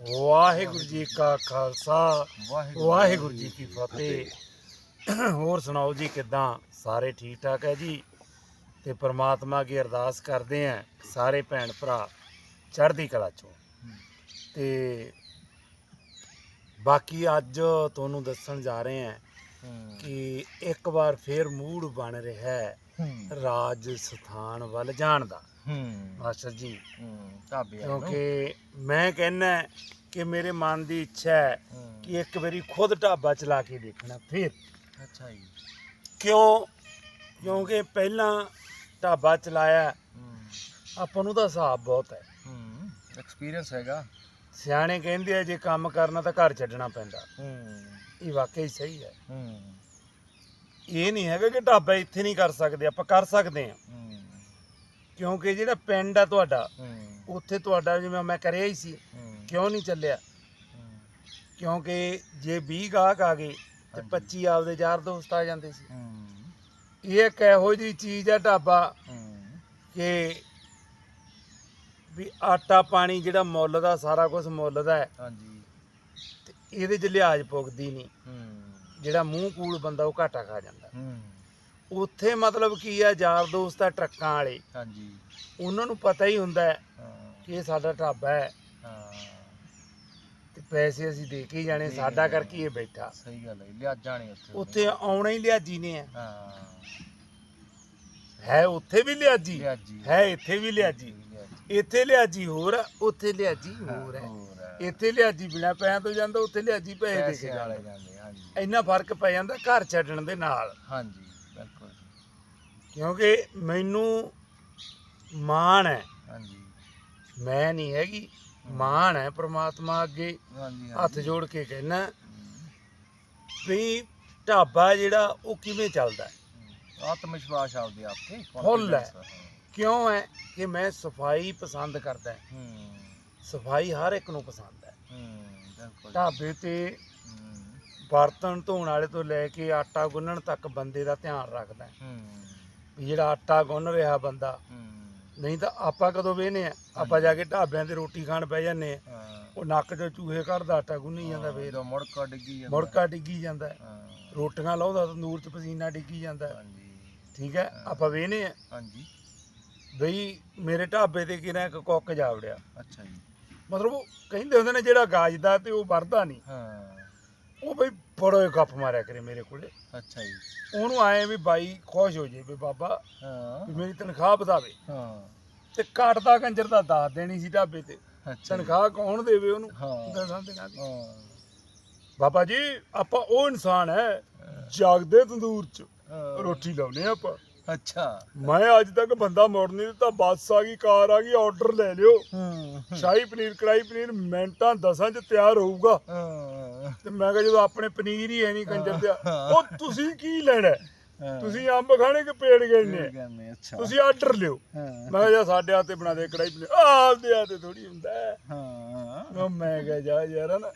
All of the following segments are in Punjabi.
ਵਾਹਿਗੁਰੂ ਜੀ ਕਾ ਖਾਲਸਾ ਵਾਹਿਗੁਰੂ ਜੀ ਕੀ ਫਤਿਹ। ਹੋਰ ਸੁਣਾਓ ਜੀ ਕਿਦਾਂ? ਸਾਰੇ ਠੀਕ ਠਾਕ ਹੈ ਜੀ? ਤੇ ਪ੍ਰਮਾਤਮਾ ਕੀ ਅਰਦਾਸ ਕਰਦੇ ਆਂ ਸਾਰੇ ਭੈਣ ਭਰਾ ਚੜ੍ਹਦੀ ਕਲਾ ਚੋਂ। ਤੇ ਬਾਕੀ ਅੱਜ ਤੁਹਾਨੂੰ ਦੱਸਣ ਜਾ ਰਹੇ ਹੂੰ ਕਿ ਇੱਕ ਵਾਰ ਫੇਰ ਮੂਡ ਬਣ ਰਿਹਾ ਹੈ ਹੂੰ। ਰਾਜ ਸਥਾਨ ਵੱਲ ਜਾਣ ਦਾ। ਹੂੰ। ਮਾਸਟਰ ਜੀ। ਹੂੰ ਢਾਬੇ ਵਾਲੇ ਨੂੰ। ਕਿਉਂਕਿ ਮੈਂ ਕਹਿੰਨਾ ਕਿ ਮੇਰੇ ਮਨ ਦੀ ਇੱਛਾ ਹੈ ਹੂੰ। ਕਿ ਇੱਕ ਵਾਰੀ ਖੁਦ ਢਾਬਾ ਚਲਾ ਕੇ ਦੇਖਣਾ ਫਿਰ। ਅੱਛਾ ਜੀ। ਕਿਉਂ? ਕਿਉਂਕਿ ਪਹਿਲਾਂ ਢਾਬਾ ਚਲਾਇਆ ਹੂੰ। ਆਪਾਂ ਨੂੰ ਤਾਂ ਹਿਸਾਬ ਬਹੁਤ ਹੈ। ਹੂੰ ਐਕਸਪੀਰੀਅੰਸ ਹੈਗਾ। ਸਿਆਣੇ ਕਹਿੰਦੇ ਆ ਜੇ ਕੰਮ ਕਰਨਾ ਤਾਂ ਘਰ ਛੱਡਣਾ ਪੈਂਦਾ। ਹੂੰ। ਇਹ ਵਾਕਈ ਸਹੀ ਹੈ। ਹੂੰ। ਇਹ ਨਹੀਂ ਹੈਗਾ ਕਿ ਢਾਬਾ ਇੱਥੇ ਨਹੀਂ ਕਰ ਸਕਦੇ ਆਪਾਂ ਕਰ ਸਕਦੇ ਹਾਂ। ਹੂੰ। ਕਿਉਂਕਿ ਜਿਹੜਾ ਪਿੰਡ ਆ ਤੁਹਾਡਾ ਉੱਥੇ ਤੁਹਾਡਾ ਜਿਵੇਂ ਮੈਂ ਕਰਿਆ ਹੀ ਸੀ ਕਿਉਂ ਨਹੀਂ ਚੱਲਿਆ? ਕਿਉਂਕਿ ਜੇ 20 ਗਾਹਕ ਆ ਗਏ ਤੇ ਹਾਂਜੀ। 25 ਆਪਦੇ ਯਾਰ ਦੋਸਤ ਆ ਜਾਂਦੇ ਸੀ। ਇਹ ਇੱਕ ਇਹੋ ਜਿਹੀ ਚੀਜ਼ ਆ ਢਾਬਾ ਕਿ ਵੀ ਆਟਾ ਪਾਣੀ ਜਿਹੜਾ ਮੁੱਲ ਦਾ ਸਾਰਾ ਕੁਝ ਮੁੱਲ ਦਾ ਹੈ ਹਾਂਜੀ। ਤੇ ਇਹਦੇ 'ਚ ਲਿਹਾਜ਼ ਪੁੱਗਦੀ ਨਹੀਂ ਜਿਹੜਾ ਮੂੰਹ ਕੂਲ ਬੰਦਾ ਉਹ ਘਾਟਾ ਖਾ ਜਾਂਦਾ। ਹੂੰ। ਉੱਥੇ ਮਤਲਬ ਕੀ ਆ ਯਾਰ ਦੋਸਤ ਆ ਟਰੱਕਾਂ ਵਾਲੇ। ਹਾਂਜੀ। ਉਹਨਾਂ ਨੂੰ ਪਤਾ ਹੀ ਹੁੰਦਾ ਹੈ ਕਿ ਇਹ ਸਾਡਾ ਢਾਬਾ ਹੈ। ਤੇ ਪੈਸੇ ਅਸੀਂ ਦੇ ਕੇ ਹੀ ਜਾਣੇ ਸਾਡਾ ਕਰਕੇ ਇਹ ਬੈਠਾ। ਸਹੀ ਗੱਲ ਹੈ ਲਿਆਜਾਂ ਨਹੀਂ ਉੱਥੇ ਉੱਥੇ ਆਉਣਾ ਹੀ ਲਿਆਜੀ ਨੇ। ਆ ਹਾਂ। ਹੈ ਉੱਥੇ ਵੀ ਲਿਆਜੀ ਲਿਆਜੀ। ਹੈ ਇੱਥੇ ਵੀ ਲਿਆਜੀ। ਇੱਥੇ ਲਿਆਜੀ। ਹੋਰ ਆ ਉੱਥੇ ਲਿਆਜੀ ਹੋਰ ਹੈ। ਹੋਰ ਹੈ। ਇੱਥੇ ਲਿਆਜੀ ਬਿਨਾ ਪੈਸਿਆਂ ਤੋਂ ਜਾਂਦਾ ਉੱਥੇ ਲਿਆਜੀ ਪੈਸੇ ਦੇ ਕੇ ਪੈਸੇ ਵਾਲੇ ਜਾਂਦਾ। ਜਾਂਦੇ ਹਾਂਜੀ। ਇੰਨਾ ਫ਼ਰਕ ਪੈ ਜਾਂਦਾ ਘਰ ਛੱਡਣ ਦੇ ਨਾਲ। ਹਾਂਜੀ। ਕਿਉਂਕਿ ਮੈਨੂੰ ਮਾਣ ਹੈ। ਹਾਂਜੀ। ਮੈਂ ਨਹੀਂ ਹੈਗੀ ਮਾਣ ਹੈ ਪ੍ਰਮਾਤਮਾ ਅੱਗੇ ਹਾਂਜੀ ਹੱਥ ਜੋੜ ਕੇ ਕਹਿਣਾ ਵੀ ਢਾਬਾ ਜਿਹੜਾ ਉਹ ਕਿਵੇਂ ਚੱਲਦਾ ਹੈ? ਆਤਮ ਵਿਸ਼ਵਾਸ ਆਪਦੇ ਆਪ ਤੇ ਫੁੱਲ ਹੈ। ਕਿਉਂ ਹੈ ਕਿ ਮੈਂ ਸਫ਼ਾਈ ਪਸੰਦ ਕਰਦਾ ਹਾਂ। ਸਫ਼ਾਈ ਹਰ ਇੱਕ ਨੂੰ ਪਸੰਦ ਹੈ। ਢਾਬੇ ਤੇ ਬਰਤਨ ਧੋਣ ਵਾਲੇ ਤੋਂ ਲੈ ਕੇ ਆਟਾ ਗੁੰਨਣ ਤੱਕ ਬੰਦੇ ਦਾ ਧਿਆਨ ਰੱਖਦਾ ਹੈ। ਵੀ ਜਿਹੜਾ ਆਟਾ ਗੁੰਨ ਰਿਹਾ ਬੰਦਾ ਨਹੀਂ ਤਾਂ ਆਪਾਂ ਕਦੋਂ ਵੇਹਨੇ ਆ? ਆਪਾਂ ਜਾ ਕੇ ਢਾਬਿਆਂ ਤੇ ਰੋਟੀ ਖਾਣ ਬਹਿ ਜਾਂਦੇ ਆ। ਉਹ ਨੱਕ 'ਚੋਂ ਚੂਹੇ ਕੱਢਦਾ ਆਟਾ ਗੁੰਨੀ ਜਾਂਦਾ ਫੇਰ। ਮੁੜਕਾ ਡਿੱਗੀ ਜਾਂਦਾ। ਮੁੜਕਾ ਡਿੱਗੀ ਜਾਂਦਾ। ਰੋਟੀਆਂ ਲਾਉਂਦਾ ਤੰਦੂਰ 'ਚ ਪਸੀਨਾ ਡਿੱਗੀ ਜਾਂਦਾ। ਠੀਕ ਹੈ? ਆਪਾਂ ਵੇਹਨੇ ਆ। ਹਾਂਜੀ। ਬਈ ਮੇਰੇ ਢਾਬੇ ਤੇ ਕਿਹਨਾਂ ਇੱਕ ਕੁੱਕ ਜਾ ਵੜਿਆ ਅੱਛਾ ਜੀ। ਮਤਲਬ ਉਹ ਕਹਿੰਦੇ ਹੁੰਦੇ ਨੇ ਜਿਹੜਾ ਗਾਜਦਾ ਤੇ ਉਹ ਵਰਦਾ ਨਹੀਂ। ਹਾਂ। ਉਹ ਬਈ ਬੜਾ ਹੀ ਗੱਪ ਮਾਰਿਆ ਕਰੇ ਮੇਰੇ ਕੋਲੇ। ਅੱਛਾ ਜੀ। ਉਹਨੂੰ ਆਏ ਵੀ ਬਾਈ ਖੁਸ਼ ਹੋ ਜੇ ਵੀ ਬਾਬਾ ਹਾਂ। ਵੀ ਮੇਰੀ ਤਨਖਾਹ ਵਧਾਵੇ। ਹਾਂ। ਤੇ ਘਟਦਾ ਕੰਜਰ ਦਾ ਦੱਸ ਦੇਣੀ ਸੀ ਢਾਬੇ ਤੇ। ਅੱਛਾ ਜੀ। ਤਨਖਾਹ ਕੌਣ ਦੇਵੇ ਉਹਨੂੰ? ਹਾਂ। ਦਸਾਂ ਦਿਨਾਂ ਦੀ। ਹਾਂ। ਬਾਬਾ ਜੀ ਆਪਾਂ ਉਹ ਇਨਸਾਨ ਹੈ ਜਾਗਦੇ ਤੰਦੂਰ 'ਚ। ਹਾਂ। ਰੋਟੀ ਲਾਉਨੇ ਆਪਾਂ। ਅੱਛਾ। ਮੈਂ ਅੱਜ ਤੱਕ ਬੰਦਾ ਮੋੜ ਨਹੀਂ ਦਿੱਤਾ ਬੱਸ ਆ ਗਈ ਕਾਰ ਆ ਗਈ ਆਰਡਰ ਲੈ ਲਿਓ। ਹੂੰ ਸ਼ਾਹੀ ਪਨੀਰ ਕੜਾਈ ਪਨੀਰ ਮਿੰਟਾਂ ਦਸਾਂ 'ਚ ਤਿਆਰ ਹੋਊਗਾ। ਹਾਂ ਤੇ ਮੈਂ ਕਿਹਾ ਜਦੋਂ ਆਪਣੇ ਪਨੀਰ ਹੀ ਹੈ ਨਹੀਂ ਕੰਜਰ ਹਾਂ। ਉਹ ਤੁਸੀਂ ਕੀ ਲੈਣਾ। ਤੁਸੀਂ ਅੰਬ ਖਾਣੇ ਕਿ ਪੇੜ ਮੈਂ ਅੱਛਾ। ਤੁਸੀਂ ਆਰਡਰ ਲਿਓ। ਮੈਂ ਕਿਹਾ ਸਾਡੇ ਹੱਥੇ ਬਣਾ ਦੇ ਕੜਾਈ ਪਨੀਰ। ਆਪਦੇ ਹੱਥੇ ਥੋੜੀ ਹੁੰਦਾ ਹੈ। ਮੈਂ ਕਿਹਾ ਜਾ ਯਾਰ ਨਾ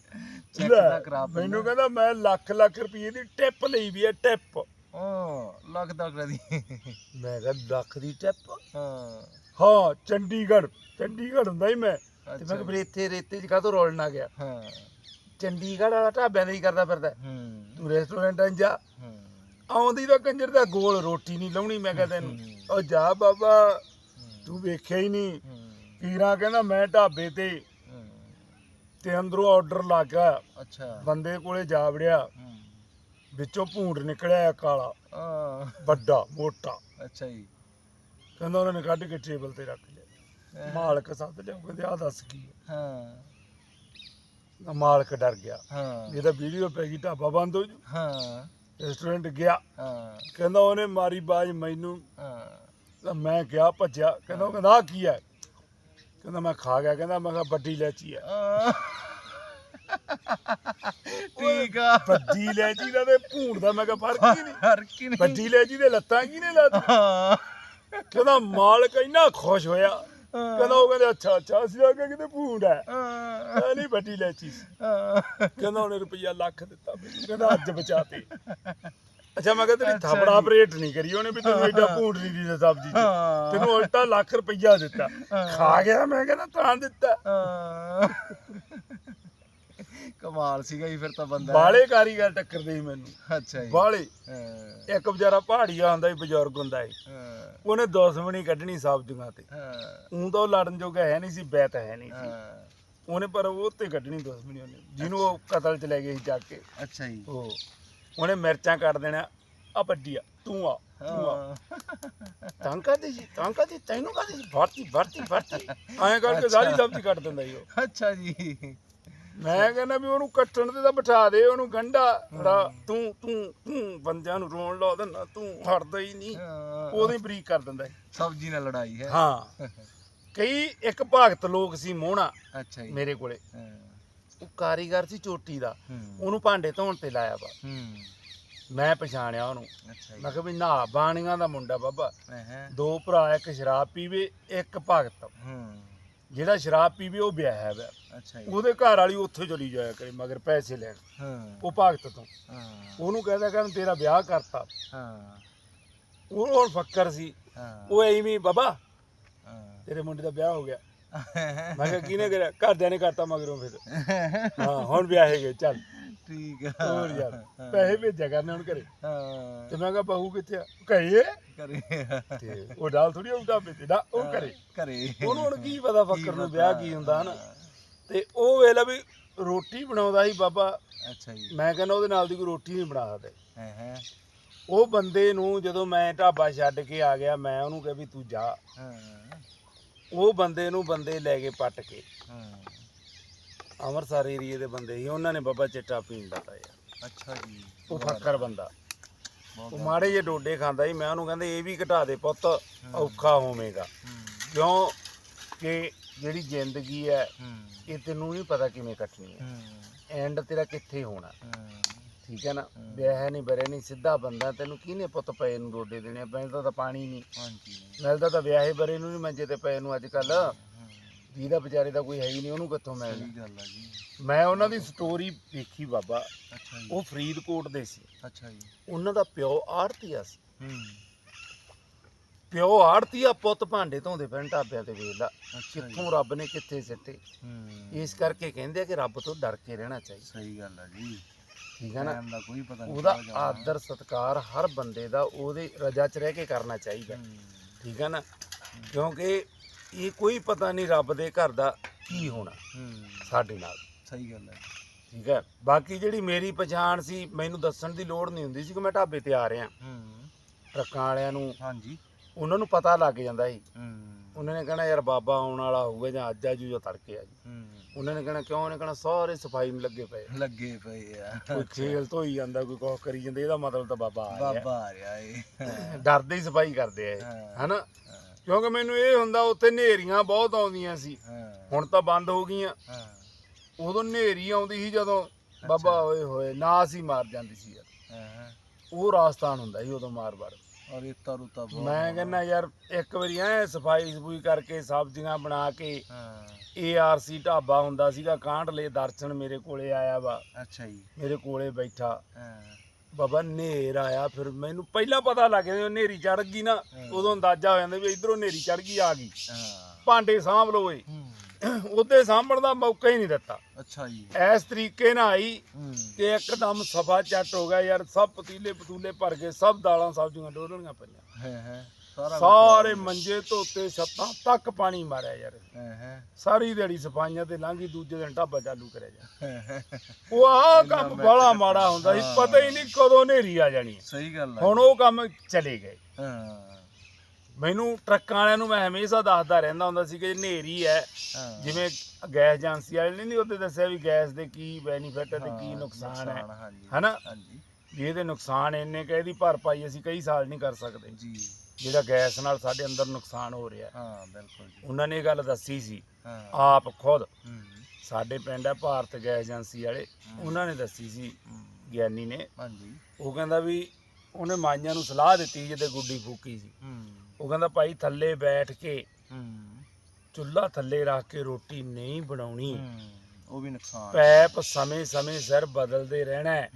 ਤਾਂ। ਮੈਨੂੰ ਕਹਿੰਦਾ ਮੈਂ ਲੱਖ ਲੱਖ ਰੁਪਏ ਦੀ ਟਿਪ ਲਈ ਵੀ ਹੈ ਟਿਪ। ਉਹ ਲੱਗਦਾ ਕਦੀ ਮੈਂ ਕਿਹਾ ਲੱਖ ਦੀ ਟਿਪ ਹਾਂ। ਹਾਂ ਚੰਡੀਗੜ੍ਹ। ਚੰਡੀਗੜ੍ਹ ਹੁੰਦਾ ਹੀ ਮੈਂ। ਤੇ ਮੈਂ ਕਿਹਾ ਫਿਰ ਇੱਥੇ ਰੇਤੇ 'ਚ ਕਾਹਤੋਂ ਰੋਲਣਾ ਗਿਆ? ਹਾਂ। ਚੰਡੀਗੜ੍ਹ ਵਾਲਾ ਢਾਬਿਆਂ ਦਾ ਹੀ ਕਰਦਾ ਫਿਰਦਾ। ਹੂੰ। ਤੂੰ ਰੈਸਟੋਰੈਂਟਾਂ 'ਚ ਜਾ। ਆਉਂਦੀ ਤਾਂ ਕੰਜਰ ਦਾ ਗੋਲ ਰੋਟੀ ਨਹੀਂ ਲਾਉਣੀ ਮੈਂ ਕਿਹਾ ਤੈਨੂੰ। ਉਹ ਜਾ ਬਾਬਾ ਤੂੰ ਵੇਖਿਆ ਹੀ ਨਹੀਂ। ਕੀਰਾ ਕਹਿੰਦਾ ਮੈਂ ਢਾਬੇ ਤੇ ਤੇ ਅੰਦਰੋਂ ਆਰਡਰ ਲੱਗ ਗਿਆ ਅੱਛਾ। ਬੰਦੇ ਕੋਲੇ ਜਾ ਵੜਿਆ। ਵਿੱਚੋਂ ਭੂੰਡ ਨਿਕਲਿਆ ਕਾਲਾ। ਆ ਵੱਡਾ ਮੋਟਾ। ਅੱਛਾ ਜੀ। ਕਹਿੰਦਾ ਉਹਨਾਂ ਨੇ ਕੱਢ ਕੇ ਟੇਬਲ ਤੇ ਰੱਖ ਲਿਆ। ਮਾਲਕ ਸੱਦ ਲਿਆ ਕਹਿੰਦੇ ਆ ਦੱਸ ਕੀ ਹੈ। ਹਾਂ ਮਾਲਕ ਡਰ ਗਿਆ। ਹਾਂ। ਇਹ ਤਾਂ ਵੀਡੀਓ ਪੈ ਗਈ ਢਾਬਾ ਬੰਦ ਹੋ ਜੂ। ਹਾਂ। ਰੈਸਟੋਰੈਂਟ ਗਿਆ। ਹਾਂ। ਕਹਿੰਦਾ ਉਹਨੇ ਮਾਰੀ ਬਾਜ ਮੈਨੂੰ। ਹਾਂ। ਮੈਂ ਗਿਆ ਭੱਜਿਆ। ਕਹਿੰਦਾ ਉਹ ਕਹਿੰਦਾ ਕੀ ਹੈ ਕਹਿੰਦਾ ਮੈਂ ਖਾ ਗਿਆ। ਕਹਿੰਦਾ ਮੈਂ ਕਿਹਾ ਵੱਡੀ ਇਲਾਚੀ ਹੈ। ਆ। ਠੀਕ ਆ। ਵੱਡੀ ਇਲਾਚੀ ਦਾ ਤੇ ਭੂੰਡ ਦਾ ਮੈਂ ਕਿਹਾ ਫ਼ਰਕ ਹੀ ਨਹੀਂ। ਹਰ ਕੀ ਨਹੀਂ। ਵੱਡੀ ਇਲਾਚੀ ਦੇ ਲੱਤਾਂ ਕੀ ਨੇ ਲਾਤੀ ਹਾਂ। ਕਹਿੰਦਾ ਮਾਲਕ ਇੰਨਾ ਖੁਸ਼ ਹੋਇਆ। ਕਹਿੰਦਾ ਉਹ ਕਹਿੰਦੇ ਅੱਛਾ ਅੱਛਾ ਅਸੀਂ ਆ ਕੇ ਕਿਤੇ ਭੂੰਡ ਹੈ। ਹਾਂ। ਨਹੀਂ ਵੱਡੀ ਇਲਾਚੀ ਸੀ। ਹਾਂ। ਕਹਿੰਦਾ ਉਹਨੇ ਰੁਪਈਆ ਲੱਖ ਦਿੱਤਾ ਮੈਨੂੰ। ਕਹਿੰਦਾ ਅੱਜ ਬਚਾਤੇ। ਅੱਛਾ ਮੈਂ ਕਿਹਾ ਤੇਰੀ ਅੱਛਾ ਥਾਪੜਾ ਜੀ। ਆਪਰੇਟ ਨਹੀਂ ਕਰੀ ਉਹਨੇ ਵੀ ਤੈਨੂੰ ਐਡਾ ਭੂੰਡ ਨਹੀਂ ਦੀ ਸਬਜ਼ੀ ਚ। ਹਾਂ। ਤੈਨੂੰ ਉਲਟਾ ਲੱਖ ਰੁਪਈਆ ਦਿੱਤਾ। ਖਾ ਗਿਆ ਮੈਂ ਕਹਿੰਦਾ ਤਾਂ ਦਿੱਤਾ। ਹਾਂ। ਕਮਾਲ ਸੀਗਾ ਜੀ ਫਿਰ ਤਾਂ ਬੰਦਾ ਬਾਲੇ ਕਾਰੀਗਰ ਟੱਕਰਦੇ ਸੀ ਮੈਨੂੰ। ਅੱਛਾ ਜੀ। ਬਾਲੇ ਹਾਂ, ਇੱਕ ਵਿਚਾਰਾ ਪਹਾੜੀਆ ਹੁੰਦਾ ਸੀ ਬਜ਼ੁਰਗ ਹੁੰਦਾ ਸੀ। ਹਾਂ, ਉਹਨੇ ਦੁਸ਼ਮਣੀ ਕੱਢਣੀ ਸਬਜ਼ੀਆਂ ਤੇ। ਹਾਂ, ਉਂ ਤਾਂ ਉਹ ਲੜਨ ਜੋਗਾ ਹੈ ਨਹੀਂ ਸੀ ਬੈਤ ਹੈ ਨਹੀਂ ਸੀ। ਹਾਂ। ਉਹਨੇ ਪਰ ਉਹ ਤੇ ਕੱਢਣੀ ਦੁਸ਼ਮਣੀ ਉਹਨੇ। ਜਿਹਨੂੰ ਉਹ ਕਤਲ ਚ ਲੈ ਗਏ ਸੀ ਚੱਕ ਕੇ। ਅੱਛਾ ਜੀ। ਉਹ। ਉਹਨੇ ਮਿਰਚਾਂ ਕੱਢ ਦੇਣਾ ਆ ਵੱਡੀ ਆ ਤੂੰ ਆ ਤੂੰ ਆ। ਹਾਂ। ਤਾਂ ਕਾਦੀ ਜੀ ਤਾਂ ਕਾਦੀ ਤੈਨੂੰ ਕਾਦੀ ਜੀ ਭਰਤੀ ਭਰਤੀ ਭਰਤੀ ਐਂ ਕਰਕੇ ਸਾਰੀ ਸਬਜ਼ੀ ਕੱਟ ਦਿੰਦਾ ਸੀ ਉਹ। ਅੱਛਾ ਜੀ। ਮੈਂ ਕਹਿੰਦਾ ਵੀ ਉਹਨੂੰ ਕੱਟਣ ਤੇ ਤਾਂ ਬਿਠਾ ਦੇ ਉਹਨੂੰ ਗੰਢਾ ਰਾ- ਤੂੰ ਤੂੰ ਤੂੰ ਬੰਦਿਆਂ ਨੂੰ ਰੋਣ ਲਾ ਦਿੰਦਾ ਤੂੰ ਹਟਦਾ ਹੀ ਨਹੀਂ। ਉਹਦੇ ਬਰੀਕ ਕਰ ਦਿੰਦਾ। ਸਬਜ਼ੀ ਨਾਲ ਲੜਾਈ ਹੈ। ਹਾਂ। ਕਈ ਇੱਕ ਭਗਤ ਲੋਕ ਸੀ ਮੋਹਣਾ ਅੱਛਾ ਜੀ। ਮੇਰੇ ਕੋਲੇ। ਹਾਂ। ਉਹ ਕਾਰੀਗਰ ਸੀ ਚੋਟੀ ਦਾ। ਹੂੰ। ਉਹਨੂੰ ਭਾਂਡੇ ਧੋਣ ਤੇ ਲਾਇਆ ਵਾ। ਹੂੰ। ਮੈਂ ਪਛਾਣਿਆ ਉਹਨੂੰ। ਅੱਛਾ ਜੀ। ਮੈਂ ਕਿਹਾ ਵੀ ਨਾ ਬਾਣੀਆਂ ਦਾ ਮੁੰਡਾ ਬਾਬਾ। ਹਾਂ। ਦੋ ਭਰਾ ਇੱਕ ਸ਼ਰਾਬ ਪੀਵੇ ਇੱਕ ਭਗਤ। ਹੂੰ। ਜਿਹੜਾ ਸ਼ਰਾਬ ਪੀਵੇ ਉਹ ਵਿਆਹਿਆ ਵਾ ਅੱਛਾ ਜੀ। ਉਹਦੇ ਘਰ ਵਾਲੀ ਉੱਥੇ ਚਲੀ ਜਾਇਆ ਕਰੇ ਮਗਰ ਪੈਸੇ ਲੈਣ। ਹਾਂ। ਉਹ ਭਗਤ ਤੋਂ। ਹਾਂ। ਉਹਨੂੰ ਕਹਿੰਦਾ ਕਹਿੰਦਾ ਤੇਰਾ ਵਿਆਹ ਕਰਤਾ। ਹਾਂ। ਉਹ ਹੁਣ ਫੱਕਰ ਸੀ। ਹਾਂ। ਉਹ ਐਵੇਂ ਹੀ, ਬਾਬਾ ਹਾਂ। ਤੇਰੇ ਮੁੰਡੇ ਦਾ ਵਿਆਹ ਹੋ ਗਿਆ। ਮੈਂ ਕਿਹਾ ਕਿਹਨੇ ਕਰਿਆ? ਘਰਦਿਆਂ ਨੇ ਕਰਤਾ ਮਗਰੋਂ ਫਿਰ। ਹਾਂ ਹੁਣ ਵਿਆਹੇ ਗਏ ਚੱਲ। ਠੀਕ ਆ। ਹੋਰ ਯਾਰ ਪੈਸੇ ਭੇਜਿਆ ਕਰਨੇ ਹੁਣ ਘਰੇ। ਹਾਂ। ਤੇ ਮੈਂ ਕਿਹਾ ਬਹੂ ਕਿੱਥੇ ਆ? ਕਹੀਏ ਕਰੇ ਤੇ ਉਹ ਡਾਲ ਥੋੜੀ ਉਲਟਾ ਤੇ ਦਾ ਉਹ ਕਰੇ ਕਰੇ ਉਹਨੂੰ ਹੁਣ ਕੀ ਪਤਾ ਫੱਕਰ ਨੂੰ ਵਿਆਹ ਕੀ ਹੁੰਦਾ ਹਨਾ? ਤੇ ਉਹ ਵੇਲਾ ਵੀ ਰੋਟੀ ਬਣਾਉਂਦਾ ਸੀ ਬਾਬਾ। ਅੱਛਾ ਜੀ। ਮੈਂ ਕਹਿੰਦਾ ਉਹਦੇ ਨਾਲ ਦੀ ਕੋਈ ਰੋਟੀ ਨਹੀਂ ਬਣਾ ਸਕਦੇ। ਹਾਂ ਹਾਂ। ਉਹ ਬੰਦੇ ਨੂੰ ਜਦੋਂ ਮੈਂ ਢਾਬਾ ਛੱਡ ਕੇ ਆ ਗਿਆ ਮੈਂ ਉਹਨੂੰ ਕਿਹਾ ਵੀ ਤੂੰ ਜਾ। ਹਾਂ। ਉਹ ਬੰਦੇ ਨੂੰ ਬੰਦੇ ਲੈ ਕੇ ਪੱਟ ਕੇ। ਹਾਂ। ਅੰਮ੍ਰਿਤਸਰ ਏਰੀਏ ਦੇ ਬੰਦੇ ਸੀ ਉਹਨਾਂ ਨੇ ਬਾਬਾ ਚਿੱਟਾ ਪੀਣ ਦਿੱਤਾ ਯਾਰ। ਅੱਛਾ ਜੀ ਉਹ ਫੱਕਰ ਬੰਦਾ। ਉਹ ਮਾੜੇ ਜੇ ਡੋਡੇ ਖਾਂਦਾ ਸੀ ਮੈਂ ਉਹਨੂੰ ਕਹਿੰਦਾ ਇਹ ਵੀ ਘਟਾ ਦੇ ਪੁੱਤ ਔਖਾ ਹੋਵੇਗਾ। ਕਿਉਂ ਕਿ ਜਿਹੜੀ ਜ਼ਿੰਦਗੀ ਹੈ ਇਹ ਤੈਨੂੰ ਨਹੀਂ ਪਤਾ ਕਿਵੇਂ ਕੱਟਣੀ ਹੈ। ਐਂਡ ਤੇਰਾ ਕਿੱਥੇ ਹੋਣਾ? ਠੀਕ ਹੈ ਨਾ? ਵਿਆਹ ਨਹੀਂ ਬਰੇ ਨਹੀਂ ਸਿੱਧਾ ਬੰਦਾ ਤੈਨੂੰ ਕਿਹਨੇ ਪੁੱਤ ਪਏ ਨੂੰ ਰੋਡੇ ਦੇਣੇ? ਮਿਲਦਾ ਤਾਂ ਪਾਣੀ ਨਹੀਂ ਹਾਂਜੀ। ਮਿਲਦਾ ਤਾਂ ਵਿਆਹੇ ਬਰੇ ਨੂੰ ਨਹੀਂ ਮੰਜੇ ਤੇ ਪਏ ਨੂੰ ਅੱਜ ਕੱਲ ਜਿਹਦਾ ਵਿਚਾਰੇ ਦਾ ਕੋਈ ਹੈ ਹੀ ਨਹੀਂ ਉਹਨੂੰ ਕਿੱਥੋਂ ਮਿਲਣਾ? ਸਹੀ ਗੱਲ ਆ ਜੀ। ਮੈਂ ਉਹਨਾਂ ਦੀ ਸਟੋਰੀ ਵੇਖੀ ਬਾਬਾ। ਅੱਛਾ ਜੀ। ਉਹ ਫਰੀਦਕੋਟ ਦੇ ਸੀ। ਅੱਛਾ ਜੀ। ਉਹਨਾਂ ਦਾ ਪਿਓ ਆੜਤੀਆ ਸੀ। ਹੂੰ। ਪਿਓ ਆੜਤੀਆ ਪੁੱਤ ਭਾਂਡੇ ਧੋਂਦੇ ਪੈਣ ਢਾਬਿਆਂ ਤੇ ਜੀ। ਕਿੱਥੋਂ ਰੱਬ ਨੇ ਕਿੱਥੇ ਸਿੱਟੇ? ਹੂੰ। ਇਸ ਕਰਕੇ ਕਹਿੰਦੇ ਆ ਕਿ ਰੱਬ ਤੋਂ ਡਰ ਕੇ ਰਹਿਣਾ ਚਾਹੀਦਾ। ਸਹੀ ਗੱਲ ਆ ਜੀ। ਠੀਕ ਹੈ ਨਾ? ਦਾ ਕੋਈ ਪਤਾ ਨਹੀਂ ਉਹਦਾ। ਆਦਰ ਸਤਕਾਰ ਹਰ ਬੰਦੇ ਦਾ ਉਹਦੇ ਰਜਾ 'ਚ ਰਹਿ ਕੇ ਕਰਨਾ ਚਾਹੀਦਾ। ਠੀਕ ਹੈ ਨਾ? ਕਿਉਂਕਿ ਇਹ ਕੋਈ ਪਤਾ ਨਹੀਂ ਰੱਬ ਦੇ ਘਰ ਦਾ ਕੀ ਹੋਣਾ ਹੂੰ। ਸਾਡੇ ਨਾਲ। ਸਹੀ ਗੱਲ ਹੈ। ਠੀਕ ਹੈ। ਬਾਕੀ ਜਿਹੜੀ ਮੇਰੀ ਪਛਾਣ ਸੀ ਮੈਨੂੰ ਦੱਸਣ ਦੀ ਲੋੜ ਨਹੀਂ ਹੁੰਦੀ ਸੀ ਕਿ ਮੈਂ ਢਾਬੇ ਤੇ ਆ ਰਿਹਾ। ਹੂੰ। ਟਰੱਕਾਂ ਵਾਲਿਆਂ ਨੂੰ ਹਾਂਜੀ। ਉਹਨਾਂ ਨੂੰ ਪਤਾ ਲੱਗ ਜਾਂਦਾ ਸੀ। ਹੂੰ। ਉਹਨਾਂ ਨੇ ਕਹਿਣਾ ਯਾਰ ਬਾਬਾ ਆਉਣ ਵਾਲਾ ਹੋਊਗਾ ਜਾਂ ਅੱਜ ਆਜੂ ਜਾਂ ਤੜਕੇ ਆਜੂ ਹੂੰ। ਉਹਨਾਂ ਨੇ ਕਹਿਣਾ ਕਿਉਂ? ਉਹਨੇ ਕਹਿਣਾ ਸਾਰੇ ਸਫ਼ਾਈ ਨੂੰ ਲੱਗੇ ਪਏ ਲੱਗੇ ਪਏ ਆ। ਕੋਈ ਖੇਲ ਧੋਈ ਜਾਂਦਾ ਕੋਈ ਕੁਛ ਕਰੀ ਜਾਂਦਾ ਇਹਦਾ ਮਤਲਬ ਤਾਂ ਬਾਬਾ ਆ ਬਾਬਾ ਆ ਰਿਹਾ ਏ। ਡਰਦੇ ਹੀ ਸਫ਼ਾਈ ਕਰਦੇ ਆ ਇਹ, ਹਾਂ। ਹਨਾ? ਕਿਉਂਕਿ ਮੈਨੂੰ ਇਹ ਹੁੰਦਾ ਉੱਥੇ ਨੇਰੀਆਂ ਬਹੁਤ ਆਉਂਦੀਆਂ ਸੀ। ਹੁਣ ਤਾਂ ਬੰਦ ਹੋ ਗਈਆਂ। ਉਦੋਂ ਨੇਰੀ ਆਉਂਦੀ ਸੀ ਜਦੋਂ ਬਾਬਾ ਹੋਏ ਹੋਏ ਨਾਸ ਹੀ ਮਾਰ ਜਾਂਦੀ ਸੀ ਯਾਰ। ਉਹ ਰਾਸਤਾਨ ਹੁੰਦਾ ਸੀ ਉਦੋਂ ਮਾਰ-ਮਾਰ ਔਰ ਇਹ ਤਾਰੂ ਤਾ ਬਹੁਤ ਮੈਂ ਕਹਿੰਦਾ ਯਾਰ ਇੱਕ ਵਾਰੀ ਐ ਸਫ਼ਾਈ ਸਫੂਈ ਕਰਕੇ ਸਬਜ਼ੀਆਂ ਬਣਾ ਕੇ ਹਾਂ। ਏਆਰਸੀ ਢਾਬਾ ਹੁੰਦਾ ਸੀਗਾ ਕਾਂਢਲੇ ਦਰਸ਼ਨ ਮੇਰੇ ਕੋਲੇ ਆਇਆ ਵਾ। ਅੱਛਾ ਜੀ। ਮੇਰੇ ਕੋਲੇ ਬੈਠਾ। ਹਾਂ। ਬਾਬਾ ਨੇਰ ਆਇਆ ਫਿਰ ਮੈਨੂੰ ਪਹਿਲਾਂ ਪਤਾ ਲੱਗ ਗਿਆ ਨੇਰੀ ਚੜ ਗਈ ਨਾ ਉਦੋਂ ਅੰਦਾਜ਼ਾ ਹੋ ਜਾਂਦਾ ਵੀ ਇਧਰੋਂ ਨੇਰੀ ਚੜ ਗਈ ਆ ਗਈ। ਹਾਂ। ਭਾਂਡੇ ਸਾਂਭ ਲਓ ਏ ਹੂੰ। ਉਹਦੇ ਸਾਂਭਣ ਦਾ ਮੌਕਾ ਹੀ ਨਹੀਂ ਦਿੱਤਾ। ਅੱਛਾ ਜੀ। ਇਸ ਤਰੀਕੇ ਨਾਲ ਆਈ ਕਿ ਇੱਕਦਮ ਸਫਾ ਚੱਟ ਹੋ ਗਿਆ ਯਾਰ ਸਭ ਪਤੀਲੇ ਪਤੂਲੇ ਭਰ ਗਏ ਸਭ ਦਾਲਾਂ ਸਬਜ਼ੀਆਂ ਡੋਲਣੀਆਂ ਪਈਆਂ। ਹੈ ਹੈ। ਸਾਰਾ ਮੰਜੇ ਧੋਤੇ ਛੱਤਾਂ ਤੱਕ ਪਾਣੀ ਮਾਰਿਆ ਯਾਰ। ਹੈ ਹੈ। ਸਾਰੀ ਦਿਹਾੜੀ ਸਫਾਈਆਂ ਤੇ ਲੰਘੀ ਦੂਜੇ ਦਿਨ ਢਾਬਾ ਚਾਲੂ ਕਰਿਆ ਜਾ। ਉਹ ਆਹ ਕੰਮ ਬੜਾ ਮਾੜਾ ਹੁੰਦਾ ਸੀ ਪਤਾ ਹੀ ਨਹੀਂ ਕਦੋਂ ਨੇਰੀ ਆ ਜਾਣੀ। ਸਹੀ ਗੱਲ ਹੈ ਹੁਣ ਉਹ ਕੰਮ ਚਲੇ ਗਏ। ਹਾਂ। ਮੈਨੂੰ ਟਰੱਕਾਂ ਵਾਲਿਆਂ ਨੂੰ ਮੈਂ ਹਮੇਸ਼ਾ ਦੱਸਦਾ ਰਹਿੰਦਾ ਹੁੰਦਾ ਸੀ ਕਿ ਹਨੇਰੀ ਹੈ। ਜਿਵੇਂ ਗੈਸ ਏਜੰਸੀ ਵਾਲੇ ਨੇ ਨਹੀਂ ਉਹਦੇ ਦੱਸਿਆ ਵੀ ਗੈਸ ਦੇ ਕੀ ਬੈਨੀਫਿਟ ਹੈ ਤੇ ਕੀ ਨੁਕਸਾਨ ਹੈ। ਹਨਾ? ਵੀ ਇਹਦੇ ਨੁਕਸਾਨ ਇੰਨੇ ਕਿ ਇਹਦੀ ਭਰਪਾਈ ਅਸੀਂ ਕਈ ਸਾਲ ਨਹੀਂ ਕਰ ਸਕਦੇ। ਜੀ। ਜਿਹੜਾ ਗੈਸ ਨਾਲ ਸਾਡੇ ਅੰਦਰ ਨੁਕਸਾਨ ਹੋ ਰਿਹਾ ਹਾਂ। ਬਿਲਕੁਲ ਜੀ। ਉਹਨਾਂ ਨੇ ਇਹ ਗੱਲ ਦੱਸੀ ਸੀ। ਹਾਂ। ਆਪ ਖੁਦ ਸਾਡੇ ਪਿੰਡ ਹੈ ਭਾਰਤ ਗੈਸ ਏਜੰਸੀ ਵਾਲੇ ਉਹਨਾਂ ਨੇ ਦੱਸੀ ਸੀ ਗਿਆਨੀ ਨੇ। ਹਾਂਜੀ। ਉਹ ਕਹਿੰਦਾ ਵੀ ਉਹਨੇ ਮਾਈਆਂ ਨੂੰ ਸਲਾਹ ਦਿੱਤੀ ਜਿਹਦੇ ਗੁੱਡੀ ਫੂਕੀ ਸੀ। ਉਹ ਕਹਿੰਦਾ ਭਾਈ ਥੱਲੇ ਬੈਠ ਕੇ ਚੁੱਲ੍ਹਾ ਥੱਲੇ ਰੱਖ ਕੇ ਰੋਟੀ ਨਹੀਂ ਬਣਾਉਣੀ। ਉਹ ਵੀ ਨੁਕਸਾਨ ਪੈਪ ਸਮੇਂ ਸਮੇਂ ਸਿਰ ਬਦਲਦੇ ਰਹਿਣਾ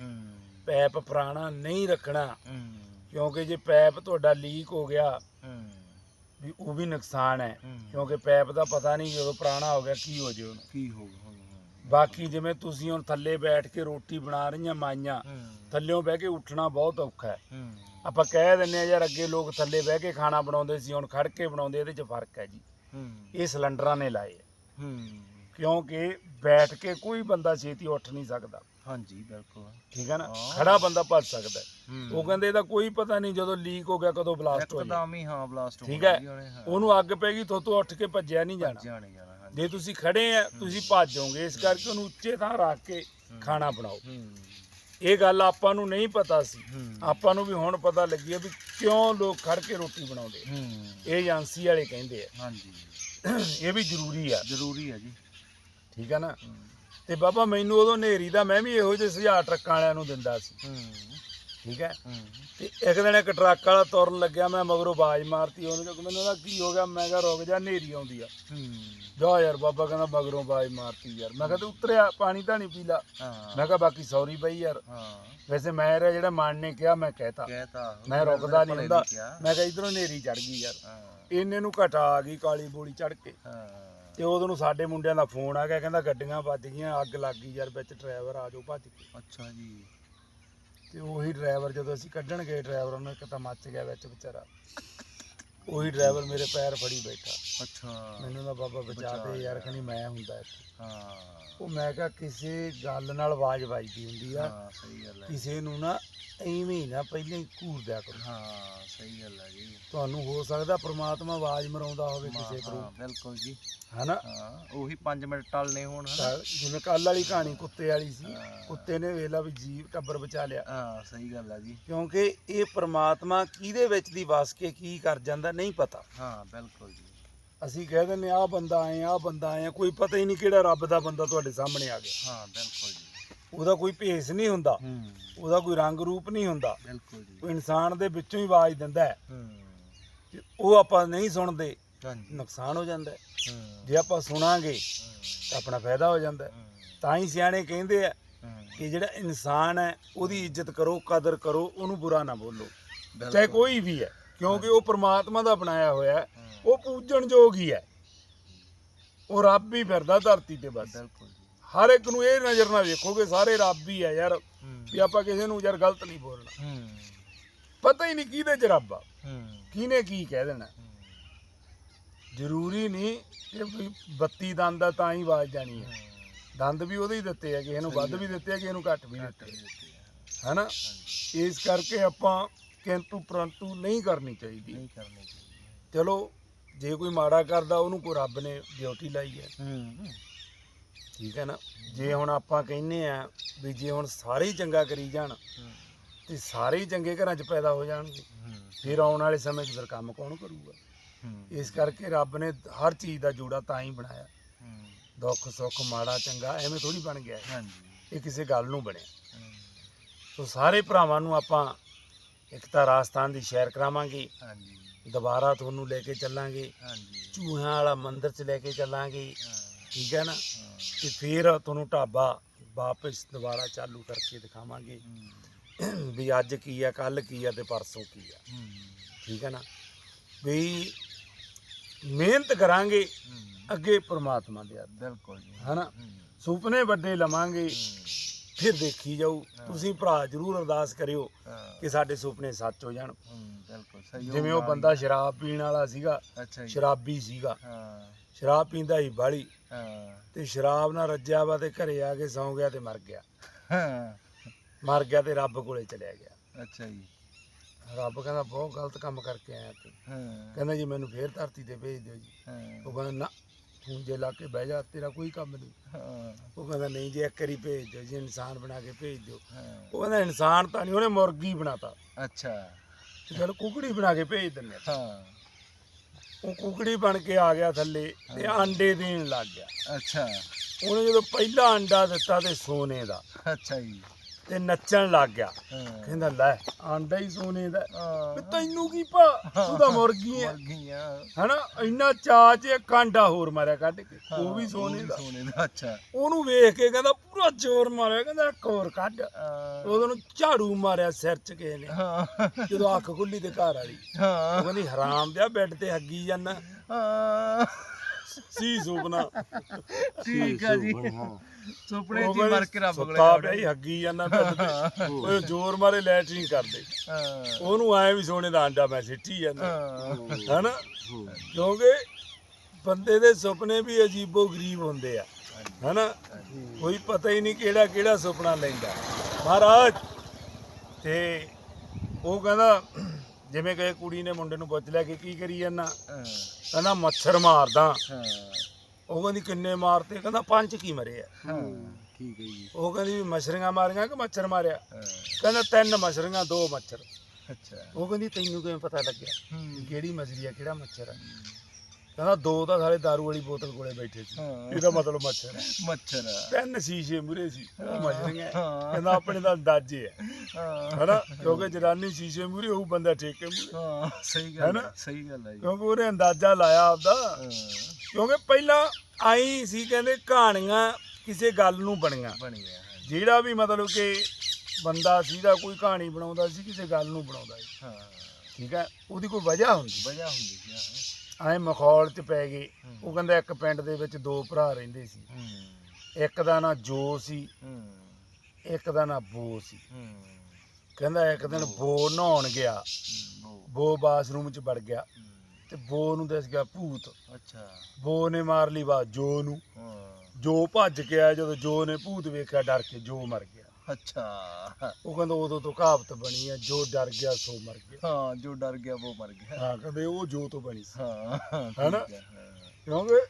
ਪੈਪ ਪੁਰਾਣਾ ਨਹੀਂ ਰੱਖਣਾ। ਕਿਉਂਕਿ ਜੇ ਪੈਪ ਤੁਹਾਡਾ ਲੀਕ ਹੋ ਗਿਆ ਹੂੰ। ਵੀ ਉਹ ਵੀ ਨੁਕਸਾਨ ਹੈ। ਕਿਉਂਕਿ ਪੈਪ ਦਾ ਪਤਾ ਨਹੀਂ ਜਦੋਂ ਪੁਰਾਣਾ ਹੋ ਗਿਆ ਕੀ ਹੋ ਜਾਊ ਕੀ ਹੋ। ਬਾਕੀ ਜਿਵੇਂ ਤੁਸੀਂ ਹੁਣ ਥੱਲੇ ਬੈਠ ਕੇ ਰੋਟੀ ਬਣਾ ਰਹੀਆਂ ਮਾਈਆਂ ਥੱਲਿਓਂ ਬਹਿ ਕੇ ਉੱਠਣਾ ਬਹੁਤ ਔਖਾ ਹੈ। ਆਪਾਂ ਕਹਿ ਦਿੰਨੇ ਆ ਯਾਰ ਅੱਗੇ ਲੋਕ ਥੱਲੇ ਬਹਿ ਕੇ ਖਾਣਾ ਬਣਾਉਂਦੇ ਸੀ ਹੁਣ ਖੜ ਕੇ ਬਣਾਉਂਦੇ ਇਹਦੇ 'ਚ ਫ਼ਰਕ ਹੈ ਜੀ। ਇਹ ਸਿਲੰਡਰਾਂ ਨੇ ਲਾਏ ਕਿਉਂਕਿ ਬੈਠ ਕੇ ਕੋਈ ਬੰਦਾ ਛੇਤੀ ਉੱਠ ਨਹੀਂ ਸਕਦਾ। ਹਾਂਜੀ ਬਿਲਕੁਲ। ਠੀਕ ਹੈ ਨਾ? ਹਾਂ। ਖੜਾ ਬੰਦਾ ਭੱਜ ਸਕਦਾ ਹੈ। ਉਹ ਕਹਿੰਦੇ ਇਹਦਾ ਕੋਈ ਪਤਾ ਨਹੀਂ ਜਦੋਂ ਲੀਕ ਹੋ ਗਿਆ ਕਦੋਂ ਬਲਾਸਟ ਹੋ ਜਾਏ ਇੱਕਦਮ ਹੀ ਹਾਂ ਬਲਾਸਟ ਹੋ ਠੀਕ ਗਿਆ ਹੈ? ਉਹਨੇ, ਹਾਂ। ਉਹਨੂੰ ਅੱਗ ਪੈ ਗਈ ਤੋਂ ਉੱਠ ਕੇ ਭੱਜਿਆ ਨਹੀਂ ਜਾਣਾ। ਜਾਣੇ ਜਾਣਾ ਹਾਂਜੀ। ਜੇ ਤੁਸੀਂ ਖੜੇ ਆ ਤੁਸੀਂ ਭੱਜੋਗੇ ਇਸ ਕਰਕੇ ਉਹਨੂੰ ਉੱਚੇ ਥਾਂ ਰੱਖ ਕੇ ਖਾਣਾ ਬਣਾਓ। ਹੂੰ। ਇਹ ਗੱਲ ਆਪਾਂ ਨੂੰ ਨਹੀਂ ਪਤਾ ਸੀ। ਹੂੰ। ਆਪਾਂ ਨੂੰ ਵੀ ਹੁਣ ਪਤਾ ਲੱਗੀ ਹੈ ਵੀ ਕਿਉਂ ਲੋਕ ਖੜ ਕੇ ਰੋਟੀ ਬਣਾਉਂਦੇ ਹੂੰ। ਇਹ ਏਜੰਸੀ ਵਾਲੇ ਕਹਿੰਦੇ ਆ। ਹਾਂਜੀ। ਇਹ ਵੀ ਜ਼ਰੂਰੀ ਆ। ਜ਼ਰੂਰੀ ਹੈ ਜੀ। ਠੀਕ ਆ ਨਾ? ਹੂੰ। ਤੇ ਬਾਬਾ ਮੈਨੂੰ ਉਦੋਂ ਨੇਰੀ ਦਾ ਮੈਂ ਵੀ ਇਹੋ ਜਿਹੇ ਸੁਝਾਅ ਟਰੱਕਾਂ ਵਾਲਿਆਂ ਨੂੰ ਦਿੰਦਾ ਸੀ। ਹੂੰ ਠੀਕ ਹੈ? ਤੇ ਇੱਕ ਦਿਨ ਇੱਕ ਟਰੱਕ ਵਾਲਾ ਤੁਰਨ ਲੱਗਿਆ ਮੈਂ ਮਗਰੋਂ ਬਾਜ਼ ਮਾਰਤੀ ਉਹਨੇ ਕਿਹਾ ਮੈਨੂੰ ਉਹਦਾ ਕੀ ਹੋ ਗਿਆ ਮੈਂ ਕਿਹਾ ਰੁਕ ਜਾ ਨੇਰੀ ਆਉਂਦੀ ਆ। ਹੂੰ। ਜਾ ਯਾਰ ਬਾਬਾ ਕਹਿੰਦਾ ਮਗਰੋਂ ਬਾਜ਼ ਮਾਰਤੀ ਯਾਰ। ਮੈਂ ਕਿਹਾ ਤੂੰ ਉਤਰਿਆ ਪਾਣੀ ਤਾਂ ਨਹੀਂ ਪੀ ਲਾ ਹਾਂ। ਮੈਂ ਕਿਹਾ ਬਾਕੀ ਸੌਰੀ ਬਈ ਯਾਰ। ਹਾਂ। ਵੈਸੇ ਮੈਂ ਜਿਹੜਾ ਮਨ ਨੇ ਕਿਹਾ ਮੈਂ ਕਹਿਤਾ। ਮੈਂ ਰੁਕਦਾ ਨਹੀਂ ਹੁੰਦਾ। ਮੈਂ ਕਿਹਾ ਇਧਰੋਂ ਨੇਰੀ ਚੜ ਗਈ ਯਾਰ। ਇੰਨੇ ਨੂੰ ਘਟਾ ਆ ਗਈ ਕਾਲੀ ਬੋਲੀ ਚੜ ਕੇ। ਹਾਂ। ਤੇ ਉਦੋਂ ਨੂੰ ਸਾਡੇ ਮੁੰਡਿਆਂ ਦਾ ਫੋਨ ਆ ਗਿਆ ਕਹਿੰਦਾ ਗੱਡੀਆਂ ਵੱਜ ਗਈਆਂ ਅੱਗ ਲੱਗ ਗਈ ਯਾਰ ਵਿੱਚ ਡਰਾਈਵਰ ਆ ਜਾਓ ਭੱਜ ਕੇ। ਅੱਛਾ ਜੀ। ਤੇ ਉਹੀ ਡਰਾਈਵਰ ਜਦੋਂ ਅਸੀਂ ਕੱਢਣ ਗਏ ਡਰਾਈਵਰ ਨੂੰ ਇੱਕ ਤਾਂ ਮੱਚ ਗਿਆ ਵਿੱਚ ਵਿਚਾਰਾ। ਉਹੀ ਡਰਾਈਵਰ ਮੇਰੇ ਪੈਰ ਫੜੀ ਬੈਠਾ। ਅੱਛਾ। ਮੈਨੂੰ ਨਾ ਬਾਬਾ ਬਚਾ ਦੇ ਯਾਰ ਖਣੀ ਮੈਂ ਹੁੰਦਾ ਇੱਥੇ। ਹਾਂ। ਉਹ ਮੈਂ ਕਿਹਾ ਕਿਸੇ ਗੱਲ ਨਾਲ ਆਵਾਜ਼ ਵੱਜਦੀ ਹੁੰਦੀ ਆ। ਹਾਂ ਸਹੀ ਗੱਲ ਹੈ। ਕਿਸੇ ਨੂੰ ਨਾ ਐਵੇਂ ਹੀ ਨਾ ਪਹਿਲਾਂ ਹੀ ਘੂਰ ਦਿਆ ਕਰੋ। ਹਾਂ ਸਹੀ ਗੱਲ ਹੈ ਜੀ। ਤੁਹਾਨੂੰ ਹੋ ਸਕਦਾ ਪ੍ਰਮਾਤਮਾ ਆਵਾਜ਼ ਮਰਾਉਂਦਾ ਹੋਵੇ ਕਿਸੇ ਹਾਂ ਬਿਲਕੁਲ ਜੀ। ਹਨਾ? ਹਾਂ ਉਹੀ 5 ਮਿੰਟ ਟਲਨੇ ਹੋਣ ਹਨਾ? ਤਾਂ ਜਿਵੇਂ ਕੱਲ ਵਾਲੀ ਕਹਾਣੀ ਕੁੱਤੇ ਵਾਲੀ ਸੀ। ਹਾਂ। ਕੁੱਤੇ ਨੇ ਵੇਲਾ ਵੀ ਜੀਵ ਟੱਬਰ ਬਚਾ ਲਿਆ। ਹਾਂ ਸਹੀ ਗੱਲ ਹੈ ਜੀ। ਕਿਉਂਕਿ ਇਹ ਪ੍ਰਮਾਤਮਾ ਕਿਹਦੇ ਵਿੱਚ ਦੀ ਵਸ ਕੇ ਕੀ ਕਰ ਜਾਂਦਾ ਨਹੀਂ ਪਤਾ। ਹਾਂ ਬਿਲਕੁਲ ਜੀ। ਅਸੀਂ ਕਹਿ ਦਿੰਦੇ ਆ ਬੰਦਾ ਆਏ ਆ ਬੰਦਾ ਆਏ ਕੋਈ ਪਤਾ ਹੀ ਨਹੀਂ ਕਿਹੜਾ ਰੱਬ ਦਾ ਬੰਦਾ ਤੁਹਾਡੇ ਸਾਹਮਣੇ ਆ ਗਿਆ। ਹਾਂ ਬਿਲਕੁਲ ਜੀ। ਉਹਦਾ ਕੋਈ ਭੇਸ ਨਹੀਂ ਹੁੰਦਾ ਹੂੰ। ਉਹਦਾ ਕੋਈ ਰੰਗ ਰੂਪ ਨਹੀਂ ਹੁੰਦਾ। ਬਿਲਕੁਲ ਜੀ। ਉਹ ਇਨਸਾਨ ਦੇ ਵਿੱਚੋਂ ਹੀ ਆਵਾਜ਼ ਦਿੰਦਾ ਹੈ। ਹੂੰ। ਤੇ ਉਹ ਆਪਾਂ ਨਹੀਂ ਸੁਣਦੇ ਨੁਕਸਾਨ ਹੋ ਜਾਂਦਾ ਹੈ। ਜੇ ਆਪਾਂ ਸੁਣਾਂਗੇ ਤਾਂ ਆਪਣਾ ਫਾਇਦਾ ਹੋ ਜਾਂਦਾ ਤਾਂ ਹੀ ਸਿਆਣੇ ਕਹਿੰਦੇ ਆ ਕਿ ਜਿਹੜਾ ਇਨਸਾਨ ਹੈ ਉਹਦੀ ਇੱਜ਼ਤ ਕਰੋ ਕਦਰ ਕਰੋ ਉਹਨੂੰ ਬੁਰਾ ਨਾ ਬੋਲੋ। ਚਾਹੇ ਕੋਈ ਵੀ ਹੈ। ਕਿਉਂਕਿ ਉਹ ਪ੍ਰਮਾਤਮਾ ਦਾ ਬਣਾਇਆ ਹੋਇਆ ਹੈ। ਉਹ ਪੂਜਣ ਯੋਗ ਹੀ ਹੈ। ਉਹ ਰੱਬ ਹੀ ਫਿਰਦਾ ਧਰਤੀ ਤੇ ਬਸ। ਬਿਲਕੁਲ ਜੀ। ਹਰ ਇੱਕ ਨੂੰ ਇਹ ਨਜ਼ਰ ਨਾਲ ਵੇਖੋਗੇ ਸਾਰੇ ਰੱਬ ਹੀ ਆ ਯਾਰ। ਹੂੰ। ਵੀ ਆਪਾਂ ਕਿਸੇ ਨੂੰ ਯਾਰ ਗਲਤ ਨਹੀਂ ਬੋਲਣਾ। ਹੂੰ। ਪਤਾ ਹੀ ਨਹੀਂ ਕਿਹਦੇ ਚ ਰੱਬ ਆ। ਹੂੰ। ਕਿਹਨੇ ਕੀ ਕਹਿ ਦੇਣਾ। ਜ਼ਰੂਰੀ ਨਹੀਂ ਕਿ ਵੀ ਬੱਤੀ ਦੰਦ ਆ ਤਾਂ ਹੀ ਆਵਾਜ਼ ਜਾਣੀ ਹੈ। ਦੰਦ ਵੀ ਉਹਦੇ ਹੀ ਦਿੱਤੇ ਆ ਕਿਸੇ ਨੂੰ ਵੱਧ ਵੀ ਦਿੱਤੇ ਆ ਕਿਸੇ ਨੂੰ ਘੱਟ ਵੀ ਦਿੱਤੇ ਆ। ਹੈਨਾ? ਇਸ ਕਰਕੇ ਆਪਾਂ ਕਿੰਤੂ ਪਰੰਤੂ ਨਹੀਂ ਕਰਨੀ ਚਾਹੀਦੀ। ਨਹੀਂ ਕਰਨੀ ਚਾਹੀਦੀ। ਚਲੋ ਜੇ ਕੋਈ ਮਾੜਾ ਕਰਦਾ ਉਹਨੂੰ ਕੋਈ ਰੱਬ ਨੇ ਡਿਊਟੀ ਲਾਈ ਹੈ। ਹੂੰ ਠੀਕ ਹੈ ਨਾ? ਜੇ ਹੁਣ ਆਪਾਂ ਕਹਿੰਨੇ ਆ ਵੀ ਜੇ ਹੁਣ ਸਾਰੇ ਹੀ ਚੰਗਾ ਕਰੀ ਜਾਣ ਤੇ ਸਾਰੇ ਹੀ ਚੰਗੇ ਘਰਾਂ 'ਚ ਪੈਦਾ ਹੋ ਜਾਣਗੇ। ਫਿਰ ਆਉਣ ਵਾਲੇ ਸਮੇਂ 'ਚ ਫਿਰ ਕੰਮ ਕੌਣ ਕਰੂਗਾ? ਇਸ ਕਰਕੇ ਰੱਬ ਨੇ ਹਰ ਚੀਜ਼ ਦਾ ਜੋੜਾ ਤਾਂ ਹੀ ਬਣਾਇਆ। ਦੁੱਖ ਸੁੱਖ ਮਾੜਾ ਚੰਗਾ ਐਵੇਂ ਥੋੜੀ ਬਣ ਗਿਆ। ਇਹ ਕਿਸੇ ਗੱਲ ਨੂੰ ਬਣਿਆ। ਸੋ ਸਾਰੇ ਭਰਾਵਾਂ ਨੂੰ ਆਪਾਂ ਇੱਕ ਤਾਂ ਰਾਜਸਥਾਨ ਦੀ ਸੈਰ ਕਰਾਵਾਂਗੇ। ਹਾਂਜੀ। ਦੁਬਾਰਾ ਤੁਹਾਨੂੰ ਲੈ ਕੇ ਚੱਲਾਂਗੇ। ਹਾਂਜੀ। ਚੂਹਿਆਂ ਵਾਲਾ ਮੰਦਿਰ 'ਚ ਲੈ ਕੇ ਚੱਲਾਂਗੇ। ਠੀਕ ਹੈ ਨਾ? ਤੇ ਫਿਰ ਤੁਹਾਨੂੰ ਢਾਬਾ ਵਾਪਸ ਦੁਬਾਰਾ ਚਾਲੂ ਕਰਕੇ ਦਿਖਾਵਾਂਗੇ। ਵੀ ਅੱਜ ਕੀ ਆ ਕੱਲ ਕੀ ਆ ਤੇ ਪਰਸੋਂ ਕੀ ਆ। ਠੀਕ ਹੈ ਨਾ? ਵੀ ਮਿਹਨਤ ਕਰਾਂਗੇ। ਅੱਗੇ ਪ੍ਰਮਾਤਮਾ ਦੇ ਹੱਥ। ਬਿਲਕੁਲ ਜੀ। ਹਨਾ ਹੂੰ, ਸੁਪਨੇ ਵੱਡੇ ਲਵਾਂਗੇ। ਫਿਰ ਦੇਖੀ ਜਾਊ। ਤੁਸੀਂ ਭਰਾ ਜਰੂਰ ਅਰਦਾਸ ਕਰਿਓ ਕਿ ਸਾਡੇ ਸੁਪਨੇ ਸੱਚ ਹੋ ਜਾਣ। ਹੂੰ, ਬਿਲਕੁਲ ਸਹੀ ਜਿਵੇਂ ਉਹ ਬੰਦਾ ਸ਼ਰਾਬ ਪੀਣ ਵਾਲਾ ਸੀਗਾ ਸ਼ਰਾਬੀ ਸੀਗਾ। ਸ਼ਰਾਬ ਪੀਂਦਾ ਹੀ। ਬਾਲੀ ਤੇ ਸ਼ਰਾਬ ਨਾਲ ਰੱਜਿਆ ਵਾ ਤੇ ਘਰੇ ਆ ਕੇ ਸੌਂ ਗਿਆ ਤੇ ਮਰ ਗਿਆ। ਮਰ ਗਿਆ ਤੇ ਰੱਬ ਕੋਲੇ ਚਲਿਆ ਗਿਆ। ਅੱਛਾ ਜੀ। ਰੱਬ ਕਹਿੰਦਾ ਬਹੁਤ ਗਲਤ ਕੰਮ ਕਰਕੇ ਆਇਆ ਤੂੰ। ਹਾਂ। ਕਹਿੰਦਾ ਜੀ ਮੈਨੂੰ ਫੇਰ ਧਰਤੀ ਤੇ ਭੇਜ ਦਿਓ ਜੀ। ਉਹ ਕਹਿੰਦਾ ਨਾ ਤੂੰ ਜੇ ਲਾ ਕੇ ਬਹਿ ਜਾ ਤੇਰਾ ਕੋਈ ਕੰਮ ਨਹੀਂ। ਹਾਂ, ਉਹ ਕਹਿੰਦਾ ਨਹੀਂ ਜੀ ਇੱਕ ਵਾਰੀ ਭੇਜ ਦਿਓ ਜੀ ਇਨਸਾਨ ਬਣਾ ਕੇ ਭੇਜ ਦਿਓ। ਹਾਂ, ਉਹ ਕਹਿੰਦਾ ਇਨਸਾਨ ਤਾਂ ਨਹੀਂ ਉਹਨੇ ਮੁਰਗੀ ਬਣਾਤਾ। ਅੱਛਾ। ਤੇ ਚਲ ਕੁਕੜੀ ਬਣਾ ਕੇ ਭੇਜ ਦਿੰਦੇ। ਹਾਂ। ਉਹ ਕੁਕੜੀ ਬਣ ਕੇ ਆ ਗਿਆ ਥੱਲੇ ਤੇ ਆਂਡੇ ਦੇਣ ਲੱਗ ਗਿਆ। ਅੱਛਾ। ਉਹਨੇ ਜਦੋਂ ਪਹਿਲਾ ਅੰਡਾ ਦਿੱਤਾ ਤੇ ਸੋਨੇ ਦਾ। ਅੱਛਾ ਜੀ। ਤੇ ਨੱਚਣ ਲੱਗ ਗਿਆ। ਕਹਿੰਦਾ ਲੈ ਆਂਡਾ ਹੀ ਸੋਨੇ ਦਾ। ਵੀ ਤੈਨੂੰ ਕੀ ਭਾ ਤੂੰ ਤਾਂ ਮੁਰਗੀ ਗਈਆਂ ਹਨਾ ਇੰਨਾ ਚਾਅ ਚ ਇੱਕ ਆਂਡਾ ਹੋਰ ਮਾਰਿਆ ਕੱਢ ਕੇ ਉਹ ਵੀ ਸੋਨੇ ਦਾ। ਸੋਨੇ ਦਾ ਅੱਛਾ। ਉਹਨੂੰ ਵੇਖ ਕੇ ਕਹਿੰਦਾ ਪੂਰਾ ਜ਼ੋਰ ਮਾਰਿਆ ਕਹਿੰਦਾ ਇੱਕ ਹੋਰ ਕੱਢ ਉਹਦੋਂ ਨੂੰ ਝਾੜੂ ਮਾਰਿਆ ਸਿਰ ਚ ਕਿਸੇ ਨੇ। ਜਦੋਂ ਅੱਖ ਖੁੱਲੀ ਤੇ ਘਰ ਵਾਲੀ। ਉਹ ਹਾਂ ਕਹਿੰਦੀ ਹਰਾਮ ਦਿਆ ਬੈੱਡ ਤੇ ਹੱਗੀ ਜਾਂਦਾ। ਹਾਂ। ਸੀ ਸੁਪਨਾ ਠੀਕ ਆ ਜੀ। ਸੁਪਨੇ ਜੀ ਮਰ ਕੇ ਰੱਬ ਕੋਲੇ ਸੁੱਤਾ ਪਿਆ ਹੀ ਹੱਗੀ ਜਾਂਦਾ ਬੈੱਡ ਤੇ। ਉਹ ਜ਼ੋਰ ਮਾਰੇ ਲੈਟਰਿੰਗ ਕਰਦੇ। ਹਾਂ। ਉਹਨੂੰ ਆਏ ਵੀ ਸੋਨੇ ਦਾ ਆਂਡਾ ਮੈਂ ਸਿੱਟੀ ਜਾਂਦਾ। ਹਾਂ। ਹਨਾ? ਕਿਉਂਕਿ ਬੰਦੇ ਦੇ ਸੁਪਨੇ ਵੀ ਅਜੀਬੋ ਗਰੀਬ ਹੁੰਦੇ ਆ। ਹਨਾ? ਕੋਈ ਪਤਾ ਹੀ ਨਹੀਂ ਕਿਹੜਾ ਕਿਹੜਾ ਸੁਪਨਾ ਲੈਂਦਾ। ਮਹਾਰਾਜ ਤੇ ਉਹ ਕਹਿੰਦਾ ਜਿਵੇਂ ਕਿ ਕੁੜੀ ਨੇ ਮੁੰਡੇ ਨੂੰ ਪੁੱਛ ਲਿਆ ਕਿ ਕੀ ਕਰੀ ਜਾਂਦਾ? ਕਹਿੰਦਾ ਮੱਛਰ ਮਾਰਦਾ। ਉਹ ਕਹਿੰਦੀ ਕਿੰਨੇ ਮਾਰਤੇ? ਕਹਿੰਦਾ ਪੰਜ ਕੀ ਮਰੇ ਆ। ਹਾਂ ਠੀਕ ਹੈ ਜੀ। ਉਹ ਕਹਿੰਦੀ ਮੱਛਰੀਆਂ ਮਾਰੀਆਂ ਕਿ ਮੱਛਰ ਮਾਰਿਆ? ਕਹਿੰਦਾ ਤਿੰਨ ਮੱਛਰੀਆਂ ਦੋ ਮੱਛਰ। ਅੱਛਾ। ਉਹ ਕਹਿੰਦੀ ਤੈਨੂੰ ਕਿਵੇਂ ਪਤਾ ਲੱਗਿਆ? ਕਿਹੜੀ ਮਛਲੀ ਆ ਕਿਹੜਾ ਮੱਛਰ ਆ? ਕਹਿੰਦਾ ਦੋ ਤਾਂ ਸਾਰੇ ਦਾਰੂ ਵਾਲੀ ਬੋਤਲ ਕੋਲੇ ਬੈਠੇ ਸੀ। ਹਾਂ। ਇਹਦਾ ਮਤਲਬ ਮੱਛਰ ਹੈ। ਮੱਛਰ ਤਿੰਨ ਸ਼ੀਸ਼ੇ ਮੂਰੇ ਸੀ। ਉਹ ਮਛਲੀਆਂ ਹਾਂ। ਕਹਿੰਦਾ ਆਪਣੇ ਦਾ ਅੰਦਾਜ਼ੇ ਆ ਹਾਂ। ਹਨਾ? ਕਿਉਂਕਿ ਜਨਾਨੀ ਸ਼ੀਸ਼ੇ ਮੂਰੇ ਉਹ ਬੰਦਾ ਠੇਕੇ ਮੂਰੇ। ਹਾਂ ਸਹੀ ਗੱਲ ਹੈਨਾ? ਹੈ ਸਹੀ ਗੱਲ ਹੈ ਜੀ। ਕਿਉਂਕਿ ਉਹਨੇ ਅੰਦਾਜ਼ਾ ਲਾਇਆ ਆਪਦਾ। ਹਾਂ। ਕਿਉਂਕਿ ਪਹਿਲਾਂ ਆਈ ਸੀ ਕਹਿੰਦੇ ਕਹਾਣੀਆਂ ਕਿਸੇ ਗੱਲ ਨੂੰ ਬਣੀਆਂ। ਬਣ ਗਿਆ। ਜਿਹੜਾ ਵੀ ਮਤਲਬ ਕਿ ਬੰਦਾ ਸੀਗਾ ਕੋਈ ਕਹਾਣੀ ਬਣਾਉਂਦਾ ਸੀ ਕਿਸੇ ਗੱਲ ਨੂੰ ਬਣਾਉਂਦਾ ਸੀ। ਹਾਂ। ਠੀਕ ਹੈ? ਉਹਦੀ ਕੋਈ ਵਜ੍ਹਾ ਹੁੰਦੀ। ਵਜ੍ਹਾ ਹੁੰਦੀ ਸੀ ਹਾਂ। ਐ ਮਖੌਲ ਚ ਪੈ ਗਏ। ਉਹ ਕਹਿੰਦਾ ਇੱਕ ਪਿੰਡ ਦੇ ਵਿੱਚ ਦੋ ਭਰਾ ਰਹਿੰਦੇ ਸੀ। ਇੱਕ ਦਾ ਨਾਂ ਜੋ ਸੀ ਇੱਕ ਦਾ ਨਾਂ ਬੋ ਸੀ। ਕਹਿੰਦਾ ਇੱਕ ਦਿਨ ਬੋ ਨਹਾਉਣ ਗਿਆ। ਬੋ ਬੋ ਬਾਥਰੂਮ ਚ ਵੜ ਗਿਆ। ਤੇ ਬੋ ਨੂੰ ਦਿਸ ਗਿਆ ਭੂਤ ਅੱਛਾ। ਬੋ ਨੇ ਮਾਰ ਲਈ ਬਾਤ ਜੋ ਨੂੰ। ਜੋ ਭੱਜ ਕੇ ਆਇਆ ਜਦੋਂ ਜੋ ਨੇ ਭੂਤ ਵੇਖਿਆ ਡਰ ਕੇ ਜੋ ਮਰ ਗਿਆ। ਅੱਛਾ। ਉਹ ਕਹਿੰਦਾ ਉਦੋਂ ਤੋਂ ਕਹਾਵਤ ਬਣੀ ਆ ਜੋ ਡਰ ਗਿਆ ਸੋ ਮਰ ਗਿਆ। ਹਾਂ ਜੋ ਡਰ ਗਿਆ ਉਹ ਮਰ ਗਿਆ। ਹਾਂ ਕਹਿੰਦੇ ਉਹ ਜੋ ਤੋਂ ਬਣੀ ਸੀ। ਹਾਂ ਹੈਨਾ? ਕਿਉਂਕਿ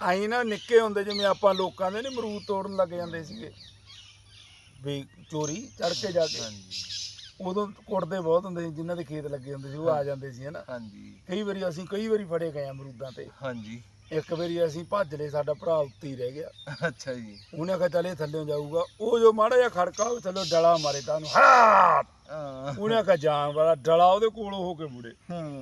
ਆਈ ਨਾ ਨਿੱਕੇ ਹੁੰਦੇ ਜਿਵੇਂ ਆਪਾਂ ਲੋਕਾਂ ਦੇ ਨੀ ਅਮਰੂਦ ਤੋੜਨ ਲੱਗ ਜਾਂਦੇ ਸੀਗੇ। ਵੀ ਚੋਰੀ ਚੜ ਕੇ ਜਾ ਕੇ। ਉਦੋਂ ਕੁੱਟਦੇ ਬਹੁਤ ਹੁੰਦੇ ਸੀ ਜਿਨ੍ਹਾਂ ਦੇ ਖੇਤ ਲੱਗੇ ਹੁੰਦੇ ਸੀ ਉਹ ਆ ਜਾਂਦੇ ਸੀ ਹਨਾ। ਹਾਂਜੀ। ਕਈ ਵਾਰੀ ਅਸੀਂ ਕਈ ਵਾਰੀ ਫੜੇ ਗਏ ਆ ਅਮਰੂਦਾਂ ਤੇ। ਹਾਂਜੀ। ਇੱਕ ਵਾਰੀ ਅਸੀਂ ਭੱਜ ਲਏ ਸਾਡਾ ਭਰਾ ਉੱਤੇ ਹੀ ਰਹਿ ਗਿਆ। ਅੱਛਾ ਜੀ। ਉਹਨੇ ਆਖਿਆ ਚੱਲ ਇਹ ਥੱਲੇ ਜਾਊਗਾ। ਉਹ ਜੋ ਮਾੜਾ ਜਿਹਾ ਖੜਕਾ ਉਹ ਥੱਲੇ ਡਲਾ ਮਾਰੇ ਤਾਂ ਉਹਨੂੰ। ਹਾਂ। ਉਹਨੇ ਆਖਿਆ ਜਾਨ ਵਾਲਾ ਡਲਾ ਉਹਦੇ ਕੋਲੋਂ ਹੋ ਕੇ ਮੁੜੇ।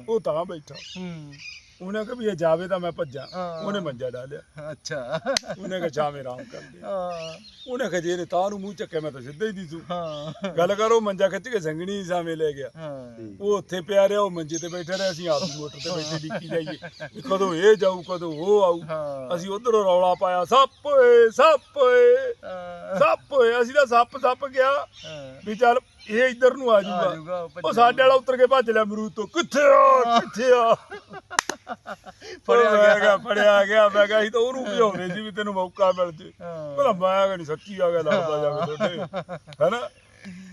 ਉਹ ਤਾਂ ਬੈਠਾ। ਹੂੰ। ਉਹਨੇ ਆਖਿਆ ਵੀ ਇਹ ਜਾਵੇ ਤਾਂ ਮੈਂ ਭੱਜਾਂ। ਹਾਂ। ਉਹਨੇ ਮੰਜਾ ਡਾਲਿਆ ਅੱਛਾ। ਉਹਨੇ ਆਖਿਆ ਜਾਵੇਂ ਆਰਾਮ ਕਰ ਲਿਆ ਹਾਂ। ਉਹਨੇ ਆਖਿਆ ਜੇ ਇਹਨੇ ਤਾਂ ਨੂੰ ਮੂੰਹ ਚੱਕਿਆ ਮੈਂ ਤਾਂ ਸਿੱਧਾ ਹੀ ਦੀਸੂ ਹਾਂ। ਗੱਲ ਕਰੋ ਮੰਜਾ ਖਿੱਚ ਕੇ ਸੰਗਣੀ ਸਾਵੇਂ ਲੈ ਗਿਆ। ਹਾਂ। ਉਹ ਉੱਥੇ ਪਿਆ ਰਿਹਾ ਉਹ ਮੰਜੇ ਤੇ ਬੈਠਾ ਰਿਹਾ ਅਸੀਂ ਆਪ ਹੀ ਮੋਟਰ ਤੇ ਬੈਠੇ ਡਿੱਕੀ ਜਾਈਏ। ਵੀ ਕਦੋਂ ਇਹ ਜਾਊ ਕਦੋਂ ਉਹ ਆਊ। ਹਾਂ। ਅਸੀਂ ਉਧਰੋਂ ਰੌਲਾ ਪਾਇਆ ਸੱਪ ਓਏ ਸੱਪ ਓਏ। ਹਾਂ। ਸੱਪ ਓਏ ਅਸੀਂ ਤਾਂ ਸੱਪ ਸੱਪ ਗਿਆ ਹਾਂ। ਵੀ ਚੱਲ ਇਹ ਇੱਧਰ ਨੂੰ ਆ ਆ ਜਾਊਗਾ ਜਾਊਗਾ ਉਹ ਸਾਡੇ ਵਾਲਾ ਉਤਰ ਕੇ ਭੱਜ ਲਿਆ ਅਮਰੂਦ ਤੋਂ। ਕਿੱਥੇ ਆ ਕਿੱਥੇ ਆ? ਫੜਿਆ ਗਿਆ। ਕਿਹਾ ਫੜਿਆ ਗਿਆ। ਮੈਂ ਕਿਹਾ ਅਸੀਂ ਤਾਂ ਉਹਨੂੰ ਭਜਾਉਂਦੇ ਸੀ ਵੀ ਤੈਨੂੰ ਮੌਕਾ ਮਿਲ ਜੇ। ਭਲਾ ਮੈਂ ਸੱਚੀ ਆ ਗਿਆ ਹੈਨਾ?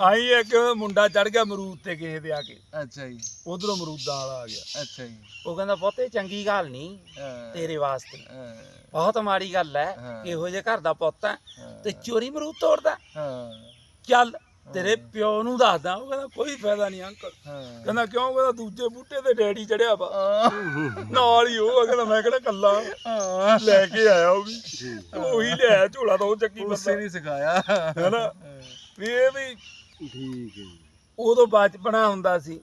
ਆਈ ਇੱਕ ਮੁੰਡਾ ਚੜ ਗਿਆ ਅਮਰੂਦ ਤੇ ਕਿਸੇ ਦੇ ਆ ਕੇ। ਅੱਛਾ ਜੀ। ਉਧਰੋਂ ਅਮਰੂਦਾਂ ਵਾਲਾ ਆ ਗਿਆ। ਅੱਛਾ ਜੀ। ਉਹ ਕਹਿੰਦਾ ਪੁੱਤੇ ਚੰਗੀ ਗੱਲ ਨਹੀਂ ਤੇਰੇ ਵਾਸਤੇ। ਬਹੁਤ ਮਾੜੀ ਗੱਲ ਹੈ। ਇਹੋ ਜਿਹੇ ਘਰ ਦਾ ਪੁੱਤ ਹੈ। ਤੇ ਚੋਰੀ ਅਮਰੂਦ ਤੋੜਦਾ। ਹਾਂ। ਚੱਲ ਤੇਰੇ ਪਿਓ ਨੂੰ ਦੱਸਦਾ ਉਹ ਕਹਿੰਦਾ ਕੋਈ ਫਾਇਦਾ ਨਹੀਂ ਅੰਕਲ। ਕਹਿੰਦਾ ਕਿਉਂ? ਕਹਿੰਦਾ ਦੂਜੇ ਬੂਟੇ ਤੇ ਡੈਡੀ ਚੜਿਆ ਵਾ। ਨਾਲ ਹੀ ਉਹ ਕਹਿੰਦਾ ਮੈਂ ਕਿਹੜਾ ਕੱਲਾ ਲੈ ਕੇ ਆਇਆ ਉਹ ਵੀ। ਉਹੀ ਲਿਆਇਆ ਝੋਲਾ ਤਾਂ ਉਹ ਚੱਕੀ ਉਸੇ ਬੰਦਾ ਨਹੀਂ ਸਿਖਾਇਆ। ਹੈਨਾ? ਵੀ ਇਹ ਵੀ ਠੀਕ ਹੈ। ਉਦੋਂ ਬਚਪਨਾ ਹੁੰਦਾ ਸੀ।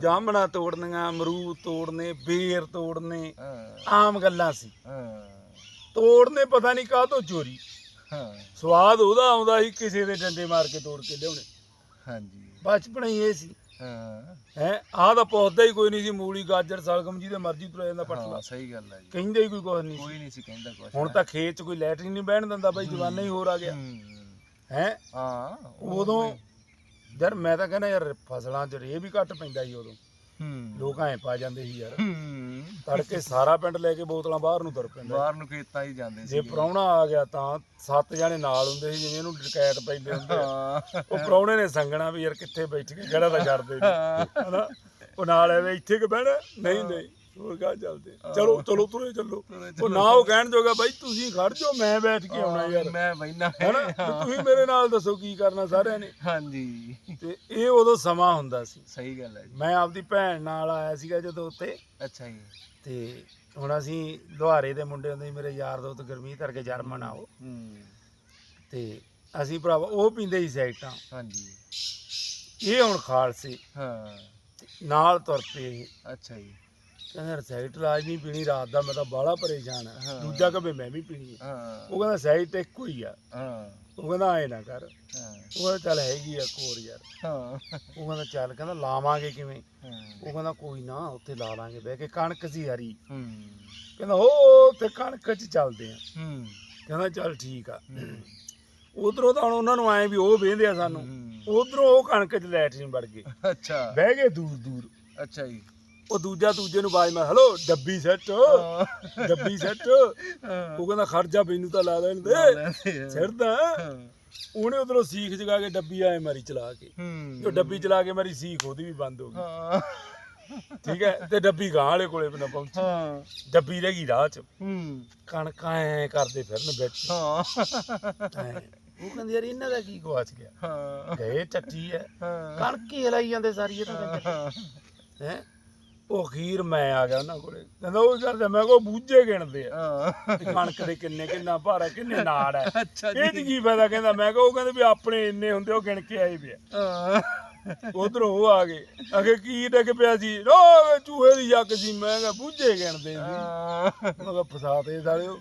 ਜਾਮਣਾ ਤੋੜਨੀਆਂ ਅਮਰੂਦ ਤੋੜਨੇ ਬੇਰ ਤੋੜਨੇ ਆਮ ਗੱਲਾਂ ਸੀ। ਤੋੜਨੇ ਪਤਾ ਨਹੀਂ ਕਾਹ ਤੋਂ ਚੋਰੀ। ਹਾਂ। ਸਵਾਦ ਉਹਦਾ ਆਉਂਦਾ ਸੀ ਕਿਸੇ ਦੇ ਡੰਡੇ ਮਾਰ ਕੇ ਤੋੜ ਕੇ ਲਿਆਉਣੇ। ਹਾਂਜੀ। ਬਚਪਨਾ ਹੀ ਇਹ ਸੀ। ਹਾਂ। ਹੈ ਆਹ ਤਾਂ ਪੌਦਾ ਹੀ ਕੋਈ ਨਹੀਂ ਸੀ ਮੂਲੀ ਗਾਜਰ ਸਲਗਮ ਜਿਹਦੇ ਮਰਜ਼ੀ ਤੁਰਿਆ ਜਾਂਦਾ ਪਟਲਾ। ਹਾਂ ਸਹੀ ਗੱਲ ਹੈ ਜੀ। ਕਹਿੰਦੇ ਹੀ ਕੋਈ ਕੁਝ ਨਹੀਂ ਕੋਈ ਨਹੀਂ ਸੀ ਕਹਿੰਦਾ ਕੁਛ ਹੁਣ ਤਾਂ ਖੇਤ 'ਚ ਕੋਈ ਲੈਟਰਿਨ ਨਹੀਂ ਬਹਿਣ ਦਿੰਦਾ ਬਾਈ ਜਵਾਨਾ ਹੀ ਹੋਰ ਆ ਗਿਆ। ਹੂੰ, ਹੈ? ਉਦੋਂ ਯਾਰ ਮੈਂ ਤਾਂ ਕਹਿੰਦਾ ਯਾਰ ਫਸਲਾਂ 'ਚ ਰੇ ਵੀ ਘੱਟ ਪੈਂਦਾ ਸੀ ਉਦੋਂ। ਹੂੰ। ਲੋਕ ਐਂ ਪਾ ਜਾਂਦੇ ਸੀ ਯਾਰ। ਹੂੰ। ਤੜਕੇ ਸਾਰਾ ਪਿੰਡ ਲੈ ਕੇ ਬੋਤਲਾਂ ਬਾਹਰ ਨੂੰ ਤੁਰ ਪੈਂਦਾ। ਬਾਹਰ ਨੂੰ ਖੇਤਾਂ ਹੀ ਜਾਂਦੇ ਜੇ ਸੀ ਪ੍ਰਾਹੁਣਾ ਆ ਗਿਆ ਤਾਂ ਸੱਤ ਜਣੇ ਨਾਲ ਹੁੰਦੇ ਸੀ ਜਿਵੇਂ ਇਹਨੂੰ ਡਕੈਤ ਪੈਂਦੇ ਹੁੰਦੇ ਆ। ਉਹ ਪ੍ਰਾਹੁਣੇ ਨੇ ਸੰਗਣਾ ਵੀ ਯਾਰ ਕਿੱਥੇ ਬੈਠ ਕੇ ਕਿਹੜਾ ਤਾਂ ਕਰਦੇ ਨੇ। ਹਨਾ? ਉਹ ਨਾਲ ਐਵੇਂ ਇੱਥੇ ਕਿ ਬਹਿਣਾ। ਨਹੀਂ ਨਹੀਂ। ਹੋਰ ਕਾ ਚੱਲਦੇ ਚਲੋ ਚਲੋ ਤੁਰੇ ਚੱਲੋ। ਉਹ ਨਾ ਉਹ ਕਹਿਣ ਜੋਗਾ ਬਾਈ ਤੁਸੀਂ ਖੜ ਜਾਓ ਮੈਂ ਬੈਠ ਕੇ ਆਉਣਾ ਯਾਰ। ਮੈਂ ਹੈਨਾ? ਵੀ ਤੁਸੀਂ ਮੇਰੇ ਨਾਲ ਦੱਸੋ ਕੀ ਕਰਨਾ ਸਾਰਿਆਂ ਨੇ। ਹਾਂਜੀ। ਤੇ ਇਹ ਉਦੋਂ ਸਮਾਂ ਹੁੰਦਾ ਸੀ। ਸਹੀ ਗੱਲ ਹੈ ਜੀ। ਮੈਂ ਆਪਦੀ ਭੈਣ ਨਾਲ ਆਇਆ ਸੀਗਾ ਜਦੋਂ ਉੱਤੇ ਅੱਛਾ ਜੀ। ਤੇ ਹੁਣ ਅਸੀਂ ਲੁਹਾਰੇ ਦੇ ਮੁੰਡੇ ਹੁੰਦੇ ਸੀ ਮੇਰੇ ਯਾਰ ਦੋਸਤ ਗੁਰਮੀਤ ਕਰਕੇ ਜਰਮਨ ਆ ਉਹ। ਹੂੰ। ਤੇ ਅਸੀਂ ਭਰਾਵਾ ਉਹ ਪੀਂਦੇ ਸੀ ਸੈਕਟਾਂ ਹਾਂਜੀ। ਇਹ ਹੁਣ ਖਾਲਸੇ। ਹਾਂ। ਨਾਲ ਤੁਰ ਪਏ। ਅੱਛਾ ਜੀ। ਕਹਿੰਦਾ ਸੈਕਟ ਰਾਜ ਨਹੀਂ ਪੀਣੀ ਰਾਤ ਦਾ ਮੈਂ ਤਾਂ ਬਾਹਲਾ ਪਰੇਸ਼ਾਨ ਆ। ਦੂਜਾ ਕਵੇ ਮੈਂ ਵੀ ਪੀਣੀ ਆ। ਉਹ ਕਹਿੰਦਾ ਸੈਕਟ ਇੱਕੋ ਹੀ ਆ। ਉਹ ਕਹਿੰਦਾ ਐ ਨਾ ਕਰ। ਉਹ ਕਹਿੰਦਾ ਚੱਲ ਹੈਗੀ ਆ ਕੋਰ ਯਾਰ। ਉਹ ਕਹਿੰਦਾ ਚੱਲ ਕਹਿੰਦਾ ਲਾਵਾਂਗੇ ਕਿਵੇਂ? ਉਹ ਕਹਿੰਦਾ ਕੋਈ ਨਾ ਉੱਥੇ ਲਾ ਲਾਂਗੇ। ਬਹਿ ਕੇ ਕਣਕ ਸੀ ਹਰੀ। ਕਹਿੰਦਾ ਹੋ ਉੱਥੇ ਕਣਕ 'ਚ ਚੱਲਦੇ ਆ। ਕਹਿੰਦਾ ਚੱਲ ਠੀਕ ਆ। ਉਧਰੋਂ ਤਾਂ ਉਹਨਾਂ ਨੂੰ ਐ ਵੀ ਉਹ ਵੇਂਦੇ ਆ ਸਾਨੂੰ। ਉਧਰੋਂ ਉਹ ਕਣਕ 'ਚ ਲੈਟਰੀਨ ਵੜ ਗਏ। ਅੱਛਾ। ਬਹਿ ਗਏ ਦੂਰ ਦੂਰ ਅੱਛਾ ਜੀ। ਉਹ ਦੂਜਾ ਦੂਜੇ ਨੂੰ ਬਾਜ ਮਾਰ ਹਲੋ ਡੱਬੀ ਸੈੱਟ ਡੱਬੀ ਸੈੱਟ ਉਹ ਕਹਿੰਦਾ ਖਰਜਾ ਮੈਨੂੰ ਤਾਂ ਲਾ ਦੇਣ ਦੇ। ਸਿਰਦਾ। ਉਹਨੇ ਉਧਰੋਂ ਸੀਖ ਜਗਾ ਕੇ ਡੱਬੀ ਆਏ ਮਾਰੀ ਚਲਾ ਕੇ। ਜੋ ਡੱਬੀ ਚਲਾ ਕੇ ਮਾਰੀ ਸੀਖ ਉਹਦੀ ਵੀ ਬੰਦ ਹੋ ਗਈ। ਠੀਕ ਹੈ? ਤੇ ਡੱਬੀ ਗਾਂ ਵਾਲੇ ਕੋਲੇ ਵੀ ਨਾ ਪਹੁੰਚੀ। ਹਾਂ। ਡੱਬੀ ਰਹਿ ਗਈ ਰਾਹ 'ਚ। ਹੂੰ। ਕਣਕਾਂ ਐ ਕਰਦੇ ਫਿਰਨ ਵਿੱਚ। ਹਾਂ। ਉਹ ਕਹਿੰਦੇ ਯਾਰ ਇਹਨਾਂ ਦਾ ਕੀ ਗਵਾਚ ਗਿਆ? ਹਾਂ। ਗਏ ਚੱਟੀ ਐ ਹਾਂ। ਕਣਕ ਹੀ ਹਲਾਈ ਜਾਂਦੇ ਸਾਰੀ ਇਹ ਤਾਂ ਹੈ? ਉਹ ਅਖੀਰ ਮੈਂ ਆ ਗਿਆ ਉਹਨਾਂ ਕੋਲੇ। ਕਹਿੰਦਾ ਉਹ ਕਰਦੇ ਮੈਂ ਕੋ ਬੂਝੇ ਗਿਣਦੇ ਆ। ਹਾਂ। ਵੀ ਕਣਕ ਦੇ ਕਿੰਨੇ ਕਿੰਨਾ ਭਾਰਾ ਕਿੰਨੇ ਨਾੜ ਹੈ ਅੱਛਾ ਇਹ ਚ ਕੀ ਫਾਇਦਾ ਕਹਿੰਦਾ? ਮੈਂ ਕਿਹਾ ਉਹ ਕਹਿੰਦੇ ਵੀ ਆਪਣੇ ਇੰਨੇ ਹੁੰਦੇ ਉਹ ਗਿਣ ਕੇ ਆਏ ਪਿਆ ਹਾਂ। ਉਧਰੋਂ ਉਹ ਆ ਗਏ। ਅਗੇ ਕੀ ਡਿੱਗ ਪਿਆ ਸੀ? ਓ ਚੂਹੇ ਦੀ ਜੱਕ ਸੀ। ਮੈਂ ਕਿਹਾ ਬੂਝੇ ਗਿਣਦੇ ਸੀ। ਮੈਂ ਕਿਹਾ ਫਸਾਤੇ ਸਾਲਿਓ।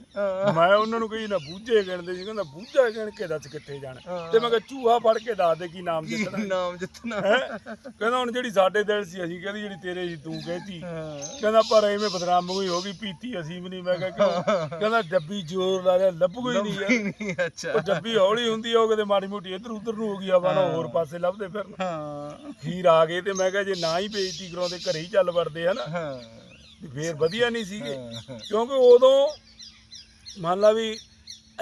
ਮੈਂ ਉਹਨਾਂ ਨੂੰ ਕਹੀ ਨਾ ਬੂਝੇ ਗਿਣਦੇ ਸੀ। ਕਹਿੰਦਾ ਬੂਝਾ ਗਿਣ ਕੇ ਦੱਸ ਕਿੱਥੇ ਜਾਣਾ। ਤੇ ਮੈਂ ਕਿਹਾ ਚੂਹਾ ਫੜ ਕੇ ਦੱਸ ਦੇ ਕੀ ਨਾਮ ਜਿੱਤਣਾ ਨਾਮ ਜਿੱਤਣਾ। ਹੈ? ਕਹਿੰਦਾ ਹੁਣ ਜਿਹੜੀ ਸਾਡੇ ਦਿਲ ਸੀ ਅਸੀਂ ਕਹਿੰਦੀ ਜਿਹੜੀ ਤੇਰੇ ਸੀ ਤੂੰ ਕਹਿਤੀ। ਹਾਂ। ਕਹਿੰਦਾ ਪਰ ਐਵੇਂ ਬਦਨਾਮ ਹੋਈ ਹੋ ਗਈ ਪੀਤੀ ਅਸੀਂ ਵੀ ਨਹੀਂ। ਮੈਂ ਕਿਹਾ ਕਿਉਂ? ਕਹਿੰਦਾ ਡੱਬੀ ਜ਼ੋਰ ਲਾ ਲਿਆ ਲੱਭੂ ਹੀ ਨਹੀਂ ਅੱਛਾ। ਉਹ ਡੱਬੀ ਹੌਲੀ ਹੁੰਦੀ ਆ ਉਹ ਕਿਤੇ ਮਾੜੀ ਮੋਟੀ ਇੱਧਰ ਉੱਧਰ ਨੂੰ ਹੋ ਗਈ ਆਪਾਂ ਨਾ ਹੋਰ ਪਾਸੇ ਲੱਭਦੇ ਫਿਰਨ। ਹਾਂ ਆ ਗਏ ਤੇ ਮੈਂ ਕਿਹਾ ਜੇ ਨਾ ਹੀ ਬੇਇੱਜ਼ਤੀ ਕਰਾਉਂਦੇ ਘਰੇ ਹੀ ਚੱਲ ਵੜਦੇ ਹਨਾ। ਹਾਂ। ਵੀ ਫੇਰ ਵਧੀਆ ਨਹੀਂ ਸੀਗੇ। ਹਾਂ। ਕਿਉਂਕਿ ਉਦੋਂ ਮੰਨ ਲਾ ਵੀ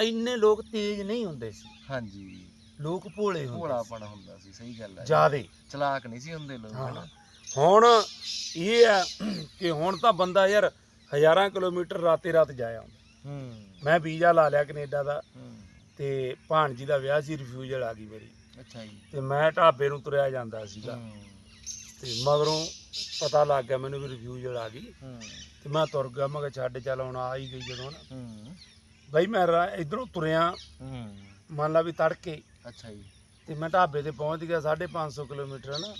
ਇੰਨੇ ਲੋਕ ਤੇਜ਼ ਨਹੀਂ ਹੁੰਦੇ ਸੀ। ਹਾਂਜੀ। ਲੋਕ ਭੋਲੇ ਹੁੰਦੇ ਭੋਲਾਪਣ ਹੁੰਦਾ ਸੀ ਸਹੀ ਗੱਲ ਹੈ। ਜਿਆਦੇ। ਚਲਾਕ ਨਹੀਂ ਸੀ ਹੁੰਦੇ ਲੋਕ ਹਾਂ। ਹਨਾ। ਹੁਣ ਇਹ ਆ ਕਿ ਹੁਣ ਤਾਂ ਬੰਦਾ ਯਾਰ ਹਜ਼ਾਰਾਂ ਕਿਲੋਮੀਟਰ ਰਾਤੇ ਰਾਤ ਜਾਇਆ ਹੁੰਦਾ। ਹੂੰ। ਮੈਂ ਵੀਜ਼ਾ ਲਾ ਲਿਆ ਕੈਨੇਡਾ ਦਾ ਹੂੰ। ਤੇ ਭਾਣਜੀ ਦਾ ਵਿਆਹ ਸੀ ਰਿਫਿਊਜਲ ਆ ਗਈ ਮੇਰੀ। ਅੱਛਾ ਜੀ। ਤੇ ਮੈਂ ਢਾਬੇ ਨੂੰ ਤੁਰਿਆ ਜਾਂਦਾ ਸੀਗਾ। ਤੇ ਮਗਰੋਂ ਪਤਾ ਲੱਗ ਗਿਆ ਮੈਨੂੰ ਵੀ ਰਿਫਿਊਜਲ ਆ ਗਈ। ਤੇ ਮੈਂ ਤੁਰ ਗਿਆ ਮੈਂ ਕਿਹਾ ਛੱਡ ਚੱਲ ਹੁਣ ਆ ਹੀ ਗਈ ਜਦੋਂ ਨਾ। ਬਈ ਮੈਂ ਇਧਰੋਂ ਤੁਰਿਆ ਮੰਨ ਲਾ ਵੀ ਤੜਕੇ। ਅੱਛਾ ਜੀ। ਤੇ ਮੈਂ ਢਾਬੇ ਤੇ ਪਹੁੰਚ ਗਿਆ 550 ਕਿਲੋਮੀਟਰ ਨਾ।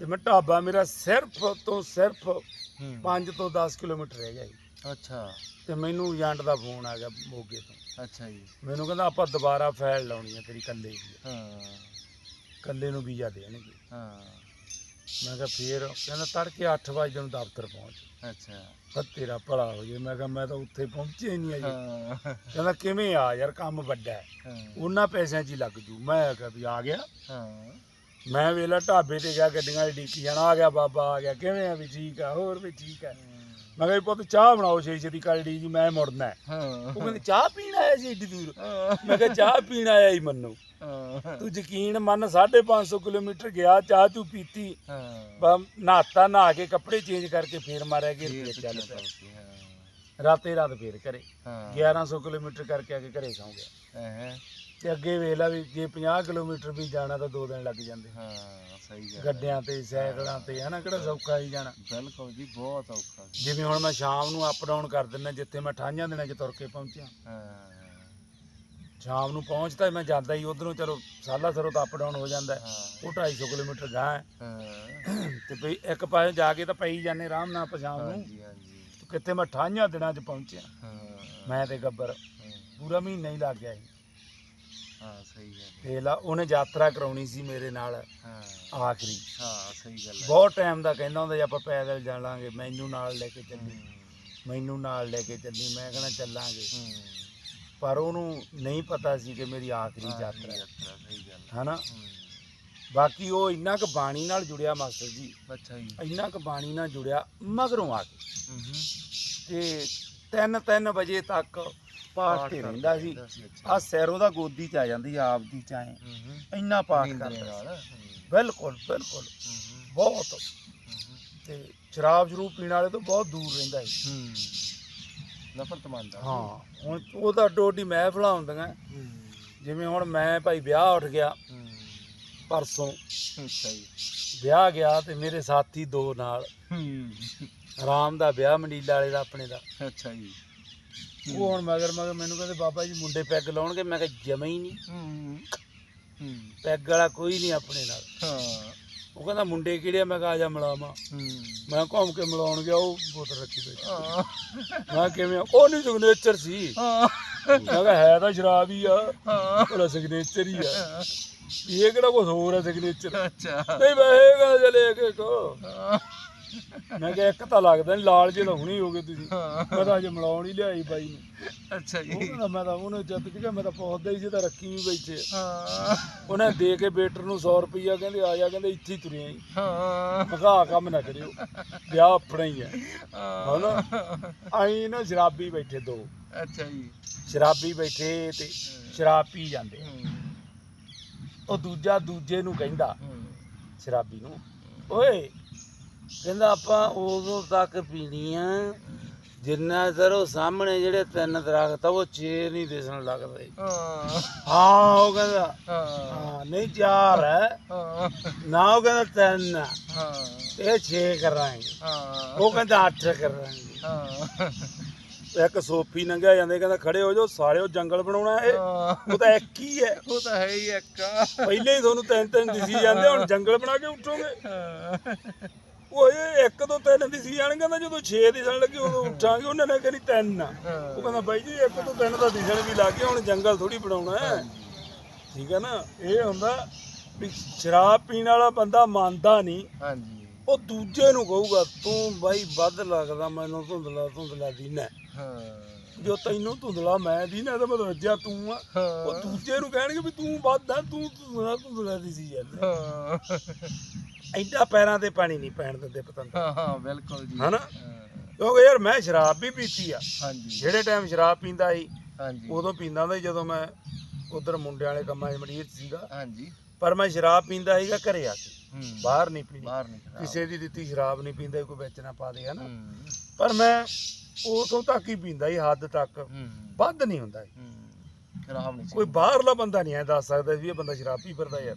ਤੇ ਮੈਂ ਢਾਬਾ ਮੇਰਾ ਸਿਰਫ ਤੋਂ ਸਿਰਫ ਹੂੰ। 5 ਤੋਂ 10 ਕਿਲੋਮੀਟਰ ਰਹਿ ਗਿਆ ਜੀ। ਅੱਛਾ। ਤੇ ਮੈਨੂੰ ਏਜੰਟ ਦਾ ਫੋਨ ਆ ਗਿਆ ਮੋਗੇ ਤੋਂ। ਅੱਛਾ ਜੀ। ਮੈਨੂੰ ਕਹਿੰਦਾ ਆਪਾਂ ਦੁਬਾਰਾ ਫਾਈਲ ਲਾਉਣੀ ਹੈ ਤੇਰੀ ਕੱਲੇ ਦੀ ਹਾਂ। ਕੱਲੇ ਨੂੰ ਵੀਜ਼ਾ ਦੇਣਗੇ। ਹਾਂ। ਮੈਂ ਕਿਹਾ ਫੇਰ? ਕਹਿੰਦਾ ਤੜਕੇ 8 ਵਜੇ ਨੂੰ ਦਫ਼ਤਰ ਪਹੁੰਚ ਅੱਛਾ। ਬਸ ਤੇਰਾ ਭਲਾ ਹੋ ਜੇ। ਮੈਂ ਕਿਹਾ ਮੈਂ ਤਾਂ ਉੱਥੇ ਪਹੁੰਚਿਆ ਹੀ ਨਹੀਂ ਅਜੇ ਹਾਂ। ਕਹਿੰਦਾ ਕਿਵੇਂ ਆ ਯਾਰ ਕੰਮ ਵੱਡਾ ਹੈ। ਹਾਂ। ਉਹਨਾਂ ਪੈਸਿਆਂ 'ਚ ਹੀ ਲੱਗ ਜੂ। ਮੈਂ ਕਿਹਾ ਵੀ ਆ ਗਿਆ। ਹਾਂ। ਮੈਂ ਵੇਲਾ ਢਾਬੇ ਤੇ ਗਿਆ ਗੱਡੀਆਂ ਦੀ ਡੀਕੀ ਜਾਣਾ। ਆ ਗਿਆ ਬਾਬਾ ਆ ਗਿਆ। ਕਿਵੇਂ ਆ ਵੀ ਠੀਕ ਆ? ਹੋਰ ਵੀ ਠੀਕ ਆ? ਮੈਂ ਕਿਹਾ ਪੁੱਤ ਚਾਹ ਬਣਾਓ ਛੇ ਛੇ ਦੀ ਕਾਲੀ ਜੀ ਮੈਂ ਮੁੜਨਾ ਹੈ। ਹਾਂ। ਉਹ ਕਹਿੰਦੇ ਚਾਹ ਪੀਣ ਆਇਆ ਸੀ ਏਡੀ ਦੂਰ। ਮੈਂ ਕਿਹਾ ਚਾਹ ਪੀਣ ਆਇਆ ਹੀ ਮੰਨੂ। ਹਾਂ। ਤੂੰ ਯਕੀਨ ਮੰਨ 550 ਕਿਲੋਮੀਟਰ ਗਿਆ ਚਾਹ ਤੂੰ ਪੀਤੀ। ਹਾਂ। ਬ- ਨਹਾਤਾ ਨਹਾ ਕੇ ਕੱਪੜੇ ਚੇਂਜ ਕਰਕੇ ਫੇਰ ਮਾਰਿਆ ਗਿਆ ਫੇਰ ਚੱਲ ਪਿਆ। ਰਾਤੇ ਰਾਤ ਫੇਰ ਘਰੇ। ਹਾਂ। 1100 ਕਿਲੋਮੀਟਰ ਕਰਕੇ ਆ ਕੇ ਘਰੇ ਸੌਂ ਗਿਆ। ਹੈ। ਤੇ ਅੱਗੇ ਵੇਖ ਲਾ ਵੀ ਜੇ 50 ਕਿਲੋਮੀਟਰ ਵੀ ਜਾਣਾ ਤਾਂ 2 ਦਿਨ ਲੱਗ ਜਾਂਦੇ। ਹਾਂ ਸਹੀ ਗੱਲ ਹੈ। ਗੱਡਿਆਂ ਤੇ ਸਾਈਕਲਾਂ ਤੇ ਹਨਾ ਕਿਹੜਾ ਸੌਖਾ ਹੀ ਜਾਣਾ। ਬਿਲਕੁਲ ਜੀ ਬਹੁਤ ਔਖਾ ਜਿਵੇਂ ਹੁਣ ਮੈਂ ਸ਼ਾਮ ਨੂੰ ਅਪ ਡਾਊਨ ਕਰ ਦਿੰਦਾ ਜਿੱਥੇ ਮੈਂ ਠਾਈਆਂ ਦਿਨਾਂ 'ਚ ਤੁਰ ਕੇ ਪਹੁੰਚਿਆ। ਹਾਂ। ਸ਼ਾਮ ਨੂੰ ਪਹੁੰਚਦਾ ਮੈਂ ਜਾਂਦਾ ਹੀ ਉਧਰੋਂ ਚਲੋ ਸਾਲਾ ਸਰੋਂ ਤਾਂ ਅਪ ਡਾਊਨ ਹੋ ਜਾਂਦਾ ਉਹ 250 ਕਿਲੋਮੀਟਰ ਗਾਂ ਹੈ। ਤੇ ਵੀ ਇੱਕ ਪਾਸੇ ਜਾ ਕੇ ਤਾਂ ਪਈ ਜਾਂਦੇ ਆਰਾਮ ਨਾਲ ਆਪਾਂ ਸ਼ਾਮ ਨੂੰ। ਕਿੱਥੇ ਮੈਂ ਠਾਈਆਂ ਦਿਨਾਂ 'ਚ ਪਹੁੰਚਿਆ। ਮੈਂ ਤੇ ਗੱਬਰ। ਪੂਰਾ ਮਹੀਨਾ ਹੀ ਲੱਗ ਗਿਆ ਸੀ। ਹਾਂ ਸਹੀ ਗੱਲ ਹੈ। ਵੇਖ ਲਾ ਉਹਨੇ ਯਾਤਰਾ ਕਰਾਉਣੀ ਸੀ ਮੇਰੇ ਨਾਲ ਹਾਂ। ਆਖਰੀ। ਹਾਂ ਸਹੀ ਗੱਲ ਹੈ। ਬਹੁਤ ਟਾਈਮ ਦਾ ਕਹਿੰਦਾ ਹੁੰਦਾ ਜੇ ਆਪਾਂ ਪੈਦਲ ਜਾਵਾਂਗੇ ਮੈਨੂੰ ਨਾਲ ਲੈ ਕੇ ਚੱਲੀ ਮੈਨੂੰ ਨਾਲ ਲੈ ਕੇ ਚੱਲੀ ਮੈਂ ਕਹਿੰਦਾ ਚੱਲਾਂਗੇ। ਪਰ ਉਹਨੂੰ ਨਹੀਂ ਪਤਾ ਸੀ ਕਿ ਮੇਰੀ ਆਖਰੀ ਯਾਤਰਾ ਹੈ। ਯਾਤਰਾ ਸਹੀ ਗੱਲ ਹੈ। ਹਨਾ? ਬਾਕੀ ਉਹ ਇੰਨਾ ਕੁ ਬਾਣੀ ਨਾਲ ਜੁੜਿਆ ਮਾਸਟਰ ਜੀ। ਅੱਛਾ ਜੀ। ਇੰਨਾ ਕੁ ਬਾਣੀ ਨਾਲ ਜੁੜਿਆ ਮਗਰੋਂ ਆ ਕੇ। ਹੂੰ ਹੂੰ। ਤੇ 3-3 ਵਜੇ ਤੱਕ ਪਾਠ ਤੇ ਰਹਿੰਦਾ ਸੀ। ਆ ਸੈਰੋ ਦਾ ਗੋਦੀ ਚ ਆ ਜਾਂਦੀ ਆ ਆਪਦੀ ਚਾਹੇ। ਇੰਨਾ ਪਾਠ ਕਰਦਾ ਬਿਲਕੁਲ ਬਿਲਕੁਲ। ਬਹੁਤ। ਤੇ ਸ਼ਰਾਬ ਸ਼ਰੂਬ ਪੀਣ ਵਾਲੇ ਤੋਂ ਬਹੁਤ ਦੂਰ ਰਹਿੰਦਾ ਸੀ। ਨਫ਼ਰਤ ਮੰਨਦਾ। ਹਾਂ ਹੁਣ ਉਹ ਤਾਂ ਡੋਡੀ ਮਹਿਫਲਾਂ ਹੁੰਦੀਆਂ। ਜਿਵੇਂ ਹੁਣ ਮੈਂ ਭਾਈ ਵਿਆਹ ਉੱਠ ਗਿਆ। ਪਰਸੋਂ। ਅੱਛਾ ਜੀ। ਵਿਆਹ ਗਿਆ ਤੇ ਮੇਰੇ ਸਾਥੀ ਦੋ ਨਾਲ। ਹੂੰ। ਰਾਮ ਦਾ ਵਿਆਹ ਮੰਡੀਲਾ ਵਾਲੇ ਦਾ ਆਪਣੇ ਦਾ। ਅੱਛਾ ਜੀ। ਉਹ ਹੁਣ ਮਗਰ ਮਗਰ ਮੈਨੂੰ ਕਹਿੰਦੇ ਬਾਬਾ ਜੀ ਮੁੰਡੇ ਪੈਗ ਲਾਉਣਗੇ। ਮੈਂ ਕਿਹਾ ਜਮਾ ਹੀ ਨਹੀਂ। ਹੂੰ ਹੂੰ ਪੈਗ ਵਾਲਾ ਕੋਈ ਨਹੀਂ ਆਪਣੇ ਨਾਲ। ਹਾਂ। ਉਹ ਕਹਿੰਦਾ ਮੁੰਡੇ ਕਿਹੜੇ ਆ? ਮੈਂ ਕਿਹਾ ਆ ਜਾ ਮਿਲਾਵਾਂ। ਮੈਂ ਘੁੰਮ ਕੇ ਮਿਲਾਉਣ ਗਿਆ ਉਹ ਬੋਤਲ ਰੱਖੀ ਬੈਠੀ ਹਾਂ। ਮੈਂ ਕਿਹਾ ਕਿਵੇਂ ਆ? ਉਹ ਨਹੀਂ ਸਿਗਨੇਚਰ ਸੀ। ਹਾਂ। ਮੈਂ ਕਿਹਾ ਹੈ ਤਾਂ ਸ਼ਰਾਬ ਹੀ ਆ ਹਾਂ। ਉਹਦਾ ਸਿਗਨੇਚਰ ਹੀ ਆ। ਇਹ ਕਿਹੜਾ ਕੁਝ ਹੋਰ ਹੈ ਸਿਗਨੇਚਰ ਅੱਛਾ। ਨਹੀਂ ਵੈਸੇ ਕਹਿੰਦਾ ਚਲੇ ਇੱਕ ਇੱਕ। ਹਾਂ। ਮੈਂ ਕਿਹਾ ਇੱਕ ਤਾਂ ਲੱਗਦਾ ਨਹੀਂ ਲਾਲ ਜੇ ਤਾਂ ਹੁਣੀ ਹੋ ਗਏ ਤੁਸੀਂ। ਮੈਂ ਤਾਂ ਅਜੇ ਮਿਲਾਉਣ ਹੀ ਲਿਆਈ ਬਾਈ ਨੂੰ। ਅੱਛਾ ਜੀ। ਕਹਿੰਦਾ ਮੈਂ ਤਾਂ ਉਹਨੂੰ ਜਦ ਕਿ ਮੈਂ ਤਾਂ ਪਹੁੰਚਦਾ ਹੀ ਸੀ ਤਾਂ ਰੱਖੀ ਵੀ ਬੈਠੇ ਹਾਂ। ਉਹਨੇ ਦੇ ਕੇ ਵੇਟਰ ਨੂੰ 100 ਰੁਪਈਆ ਕਹਿੰਦੇ ਆ ਜਾ ਕਹਿੰਦੇ ਇੱਥੇ ਹੀ ਤੁਰਿਆ ਹੀ। ਆਹ ਕੰਮ ਨਾ ਕਰਿਓ। ਵਿਆਹ ਆਪਣਾ ਹੀ ਹੈ ਹਾਂ। ਹਨਾ? ਆਈ ਨਾ ਸ਼ਰਾਬੀ ਬੈਠੇ ਦੋ। ਅੱਛਾ ਜੀ। ਸ਼ਰਾਬੀ ਬੈਠੇ ਤੇ ਸ਼ਰਾਬ ਪੀ ਜਾਂਦੇ ਉਹ ਦੂਜਾ ਦੂਜੇ ਨੂੰ ਕਹਿੰਦਾ ਸ਼ਰਾਬੀ ਨੂੰ ਓਏ ਕਹਿੰਦਾ ਆਪਾਂ ਉਦੋਂ ਤੱਕ ਪੀਣੀ ਆ ਜਿੰਨਾ ਚਿਰ ਉਹ ਸਾਹਮਣੇ ਜਿਹੜੇ ਤਿੰਨ ਦਰਖਤ ਆ ਉਹ ਚੇ ਨਹੀਂ ਦਿਸਣ ਲੱਗਦੇ। ਹਾਂ। ਹਾਂ ਉਹ ਕਹਿੰਦਾ ਹਾਂ। ਨਹੀਂ ਚਾਰ ਹੈ। ਹਾਂ। ਨਾ ਉਹ ਕਹਿੰਦਾ ਤਿੰਨ ਹਾਂ। ਇਹ 6 ਕਰਾਂਗੇ। ਹਾਂ। ਉਹ ਕਹਿੰਦਾ 8 ਕਰਾਂਗੇ। ਹਾਂ। ਇੱਕ ਸੋਫੀ ਲੰਘਿਆ ਜਾਂਦੇ ਕਹਿੰਦਾ ਖੜੇ ਹੋ ਜਾਓ ਸਾਰੇ ਉਹ ਜੰਗਲ ਬਣਾਉਣਾ ਇਹ। ਉਹ ਤਾਂ ਇੱਕ ਹੀ ਹੈ। ਉਹ ਤਾਂ ਹੈ ਹੀ ਇੱਕ। ਪਹਿਲੇ ਹੀ ਤੁਹਾਨੂੰ ਤਿੰਨ ਤਿੰਨ ਦਿਸੀ ਜਾਂਦੇ ਹੁਣ ਜੰਗਲ ਬਣਾ ਕੇ ਉੱਠੋਗੇ। ਉਹ ਇਹ ਇੱਕ ਤੋਂ ਤਿੰਨ ਦਿਸੀ ਜਾਣਗੇ ਨਾ ਜਦੋਂ 6 ਦਿਸਣ ਲੱਗੇ ਉਦੋਂ ਉੱਠਾਂਗੇ ਉਹਨਾਂ ਨੇ ਕਹਿੰਦੀ ਤਿੰਨ ਆ। ਉਹ ਕਹਿੰਦਾ ਬਾਈ ਜੀ ਇੱਕ ਤੋਂ ਤਿੰਨ ਤਾਂ ਦਿਸਣ ਵੀ ਲੱਗ ਹੁਣ ਜੰਗਲ ਥੋੜੀ ਬਣਾਉਣਾ ਹੈ। ਠੀਕ ਹੈ ਨਾ? ਇਹ ਹੁੰਦਾ ਵੀ ਸ਼ਰਾਬ ਪੀਣ ਵਾਲਾ ਬੰਦਾ ਮੰਨਦਾ ਨਹੀਂ। ਹਾਂਜੀ। ਉਹ ਦੂਜੇ ਨੂੰ ਕਹੂਗਾ ਤੂੰ ਬਾਈ ਵੱਧ ਲੱਗਦਾ ਮੈਨੂੰ ਧੁੰਦਲਾ ਧੁੰਦਲਾ ਦੀਨਾ ਹਾਂ। ਜੋ ਤੈਨੂੰ ਧੁੰਦਲਾ ਮੈਂ ਦੀਨਾ ਤਾਂ ਮਤਲਬ ਰੱਜਿਆ ਤੂੰ ਆ। ਉਹ ਦੂਜੇ ਨੂੰ ਕਹਿਣਗੇ ਵੀ ਤੂੰ ਵੱਧ ਆ ਤੂੰ ਧੁੰਦਲਾ ਧੁੰਦਲਾ ਦੀ ਸੀ ਜਾਂਦਾ ਹਾਂ। ਐਡਾ ਪੈਰਾਂ ਤੇ ਪਾਣੀ ਨਹੀਂ ਪੈਣ ਦਿੰਦੇ ਪਤੰਦਰ ਹਾਂ ਹਾਂ ਬਿਲਕੁਲ ਜੀ। ਹਨਾ? ਕਿਉਂਕਿ ਯਾਰ ਮੈਂ ਸ਼ਰਾਬ ਵੀ ਪੀਤੀ ਆ। ਹਾਂਜੀ। ਜਿਹੜੇ ਟਾਈਮ ਸ਼ਰਾਬ ਪੀਂਦਾ ਸੀ ਹਾਂਜੀ। ਉਦੋਂ ਪੀਂਦਾ ਹੁੰਦਾ ਸੀ ਜਦੋਂ ਮੈਂ ਉਧਰ ਮੁੰਡਿਆਂ ਵਾਲੇ ਕੰਮਾਂ 'ਚ ਮੜੀਰ ਸੀਗਾ। ਹਾਂਜੀ। ਪਰ ਮੈਂ ਸ਼ਰਾਬ ਪੀਂਦਾ ਸੀਗਾ ਘਰੇ ਆ ਕੇ। ਹੂੰ। ਬਾਹਰ ਨਹੀਂ ਪੀਣੀ। ਬਾਹਰ ਨਹੀਂ ਖਰਾਬ ਕਿਸੇ ਦੀ ਦਿੱਤੀ ਸ਼ਰਾਬ ਨਹੀਂ ਪੀਂਦਾ ਕੋਈ ਵਿੱਚ ਨਾ ਪਾ ਦੇ ਹਨਾ? ਹੂੰ। ਪਰ ਮੈਂ ਉਦੋਂ ਤੱਕ ਹੀ ਪੀਂਦਾ ਸੀ ਹੱਦ ਤੱਕ। ਹੂੰ। ਵੱਧ ਨਹੀਂ ਹੁੰਦਾ ਸੀ। ਹੂੰ। ਖਰਾਬ ਨਹੀਂ ਕੋਈ ਬਾਹਰਲਾ ਬੰਦਾ ਨਹੀਂ ਐ ਦੱਸ ਸਕਦਾ ਵੀ ਇਹ ਬੰਦਾ ਸ਼ਰਾਬ ਪੀ ਫਿਰਦਾ ਯਾਰ।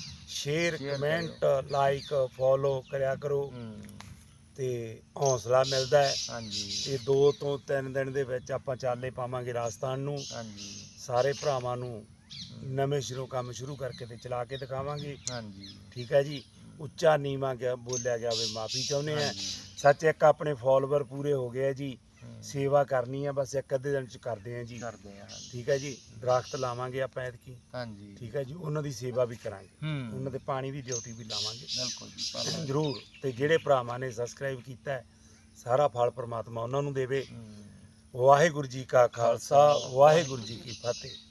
ਸ਼ੇਅਰ ਕਮੈਂਟ ਲਾਈਕ ਫੋਲੋ ਕਰਿਆ ਕਰੋ। ਤੇ ਹੌਸਲਾ ਮਿਲਦਾ ਹੈ। ਹਾਂਜੀ। ਤੇ 2 ਤੋਂ 3 ਦਿਨ ਦੇ ਵਿੱਚ ਆਪਾਂ ਚਾਲੇ ਪਾਵਾਂਗੇ ਰਾਜਸਥਾਨ ਨੂੰ। ਹਾਂਜੀ। ਸਾਰੇ ਭਰਾਵਾਂ ਨੂੰ ਨਵੇਂ ਸ਼ੁਰੂ ਕੰਮ ਸ਼ੁਰੂ ਕਰਕੇ ਤੇ ਚਲਾ ਕੇ ਦਿਖਾਵਾਂਗੇ। ਹਾਂਜੀ। ਠੀਕ ਹੈ ਜੀ? ਉੱਚਾ ਨੀਵਾਂ ਗਿਆ ਬੋਲਿਆ ਗਿਆ ਹੋਵੇ ਮਾਫੀ ਚਾਹੁੰਦੇ ਆ ਸੱਚ ਇੱਕ ਆਪਣੇ ਫਾਲੋਅਰ ਪੂਰੇ ਹੋ ਗਏ ਆ ਜੀ। ਸੇਵਾ ਕਰਨੀ ਆ ਬਸ ਇੱਕ ਅੱਧੇ ਦਿਨ ਚ ਕਰਦੇ ਆ ਜੀ। ਕਰਦੇ ਆ ਹਾਂਜੀ। ਠੀਕ ਹੈ ਜੀ ਦਰਖਤ ਲਾਵਾਂਗੇ ਆਪਾਂ ਐਤਕੀ। ਹਾਂਜੀ। ਠੀਕ ਹੈ ਜੀ ਉਹਨਾਂ ਦੀ ਸੇਵਾ ਵੀ ਕਰਾਂਗੇ। ਹੂੰ। ਉਹਨਾਂ ਦੇ ਪਾਣੀ ਦੀ ਡਿਊਟੀ ਵੀ ਲਾਵਾਂਗੇ। ਬਿਲਕੁਲ ਜੀ ਜ਼ਰੂਰ ਤੇ ਜਿਹੜੇ ਭਰਾਵਾਂ ਨੇ ਸਬਸਕ੍ਰਾਈਬ ਕੀਤਾ ਹੈ ਸਾਰਾ ਫਲ ਪ੍ਰਮਾਤਮਾ ਉਹਨਾਂ ਨੂੰ ਦੇਵੇ। ਹੂੰ। ਵਾਹਿਗੁਰੂ ਜੀ ਕਾ ਖਾਲਸਾ ਵਾਹਿਗੁਰੂ ਜੀ ਕੀ ਫਤਿਹ।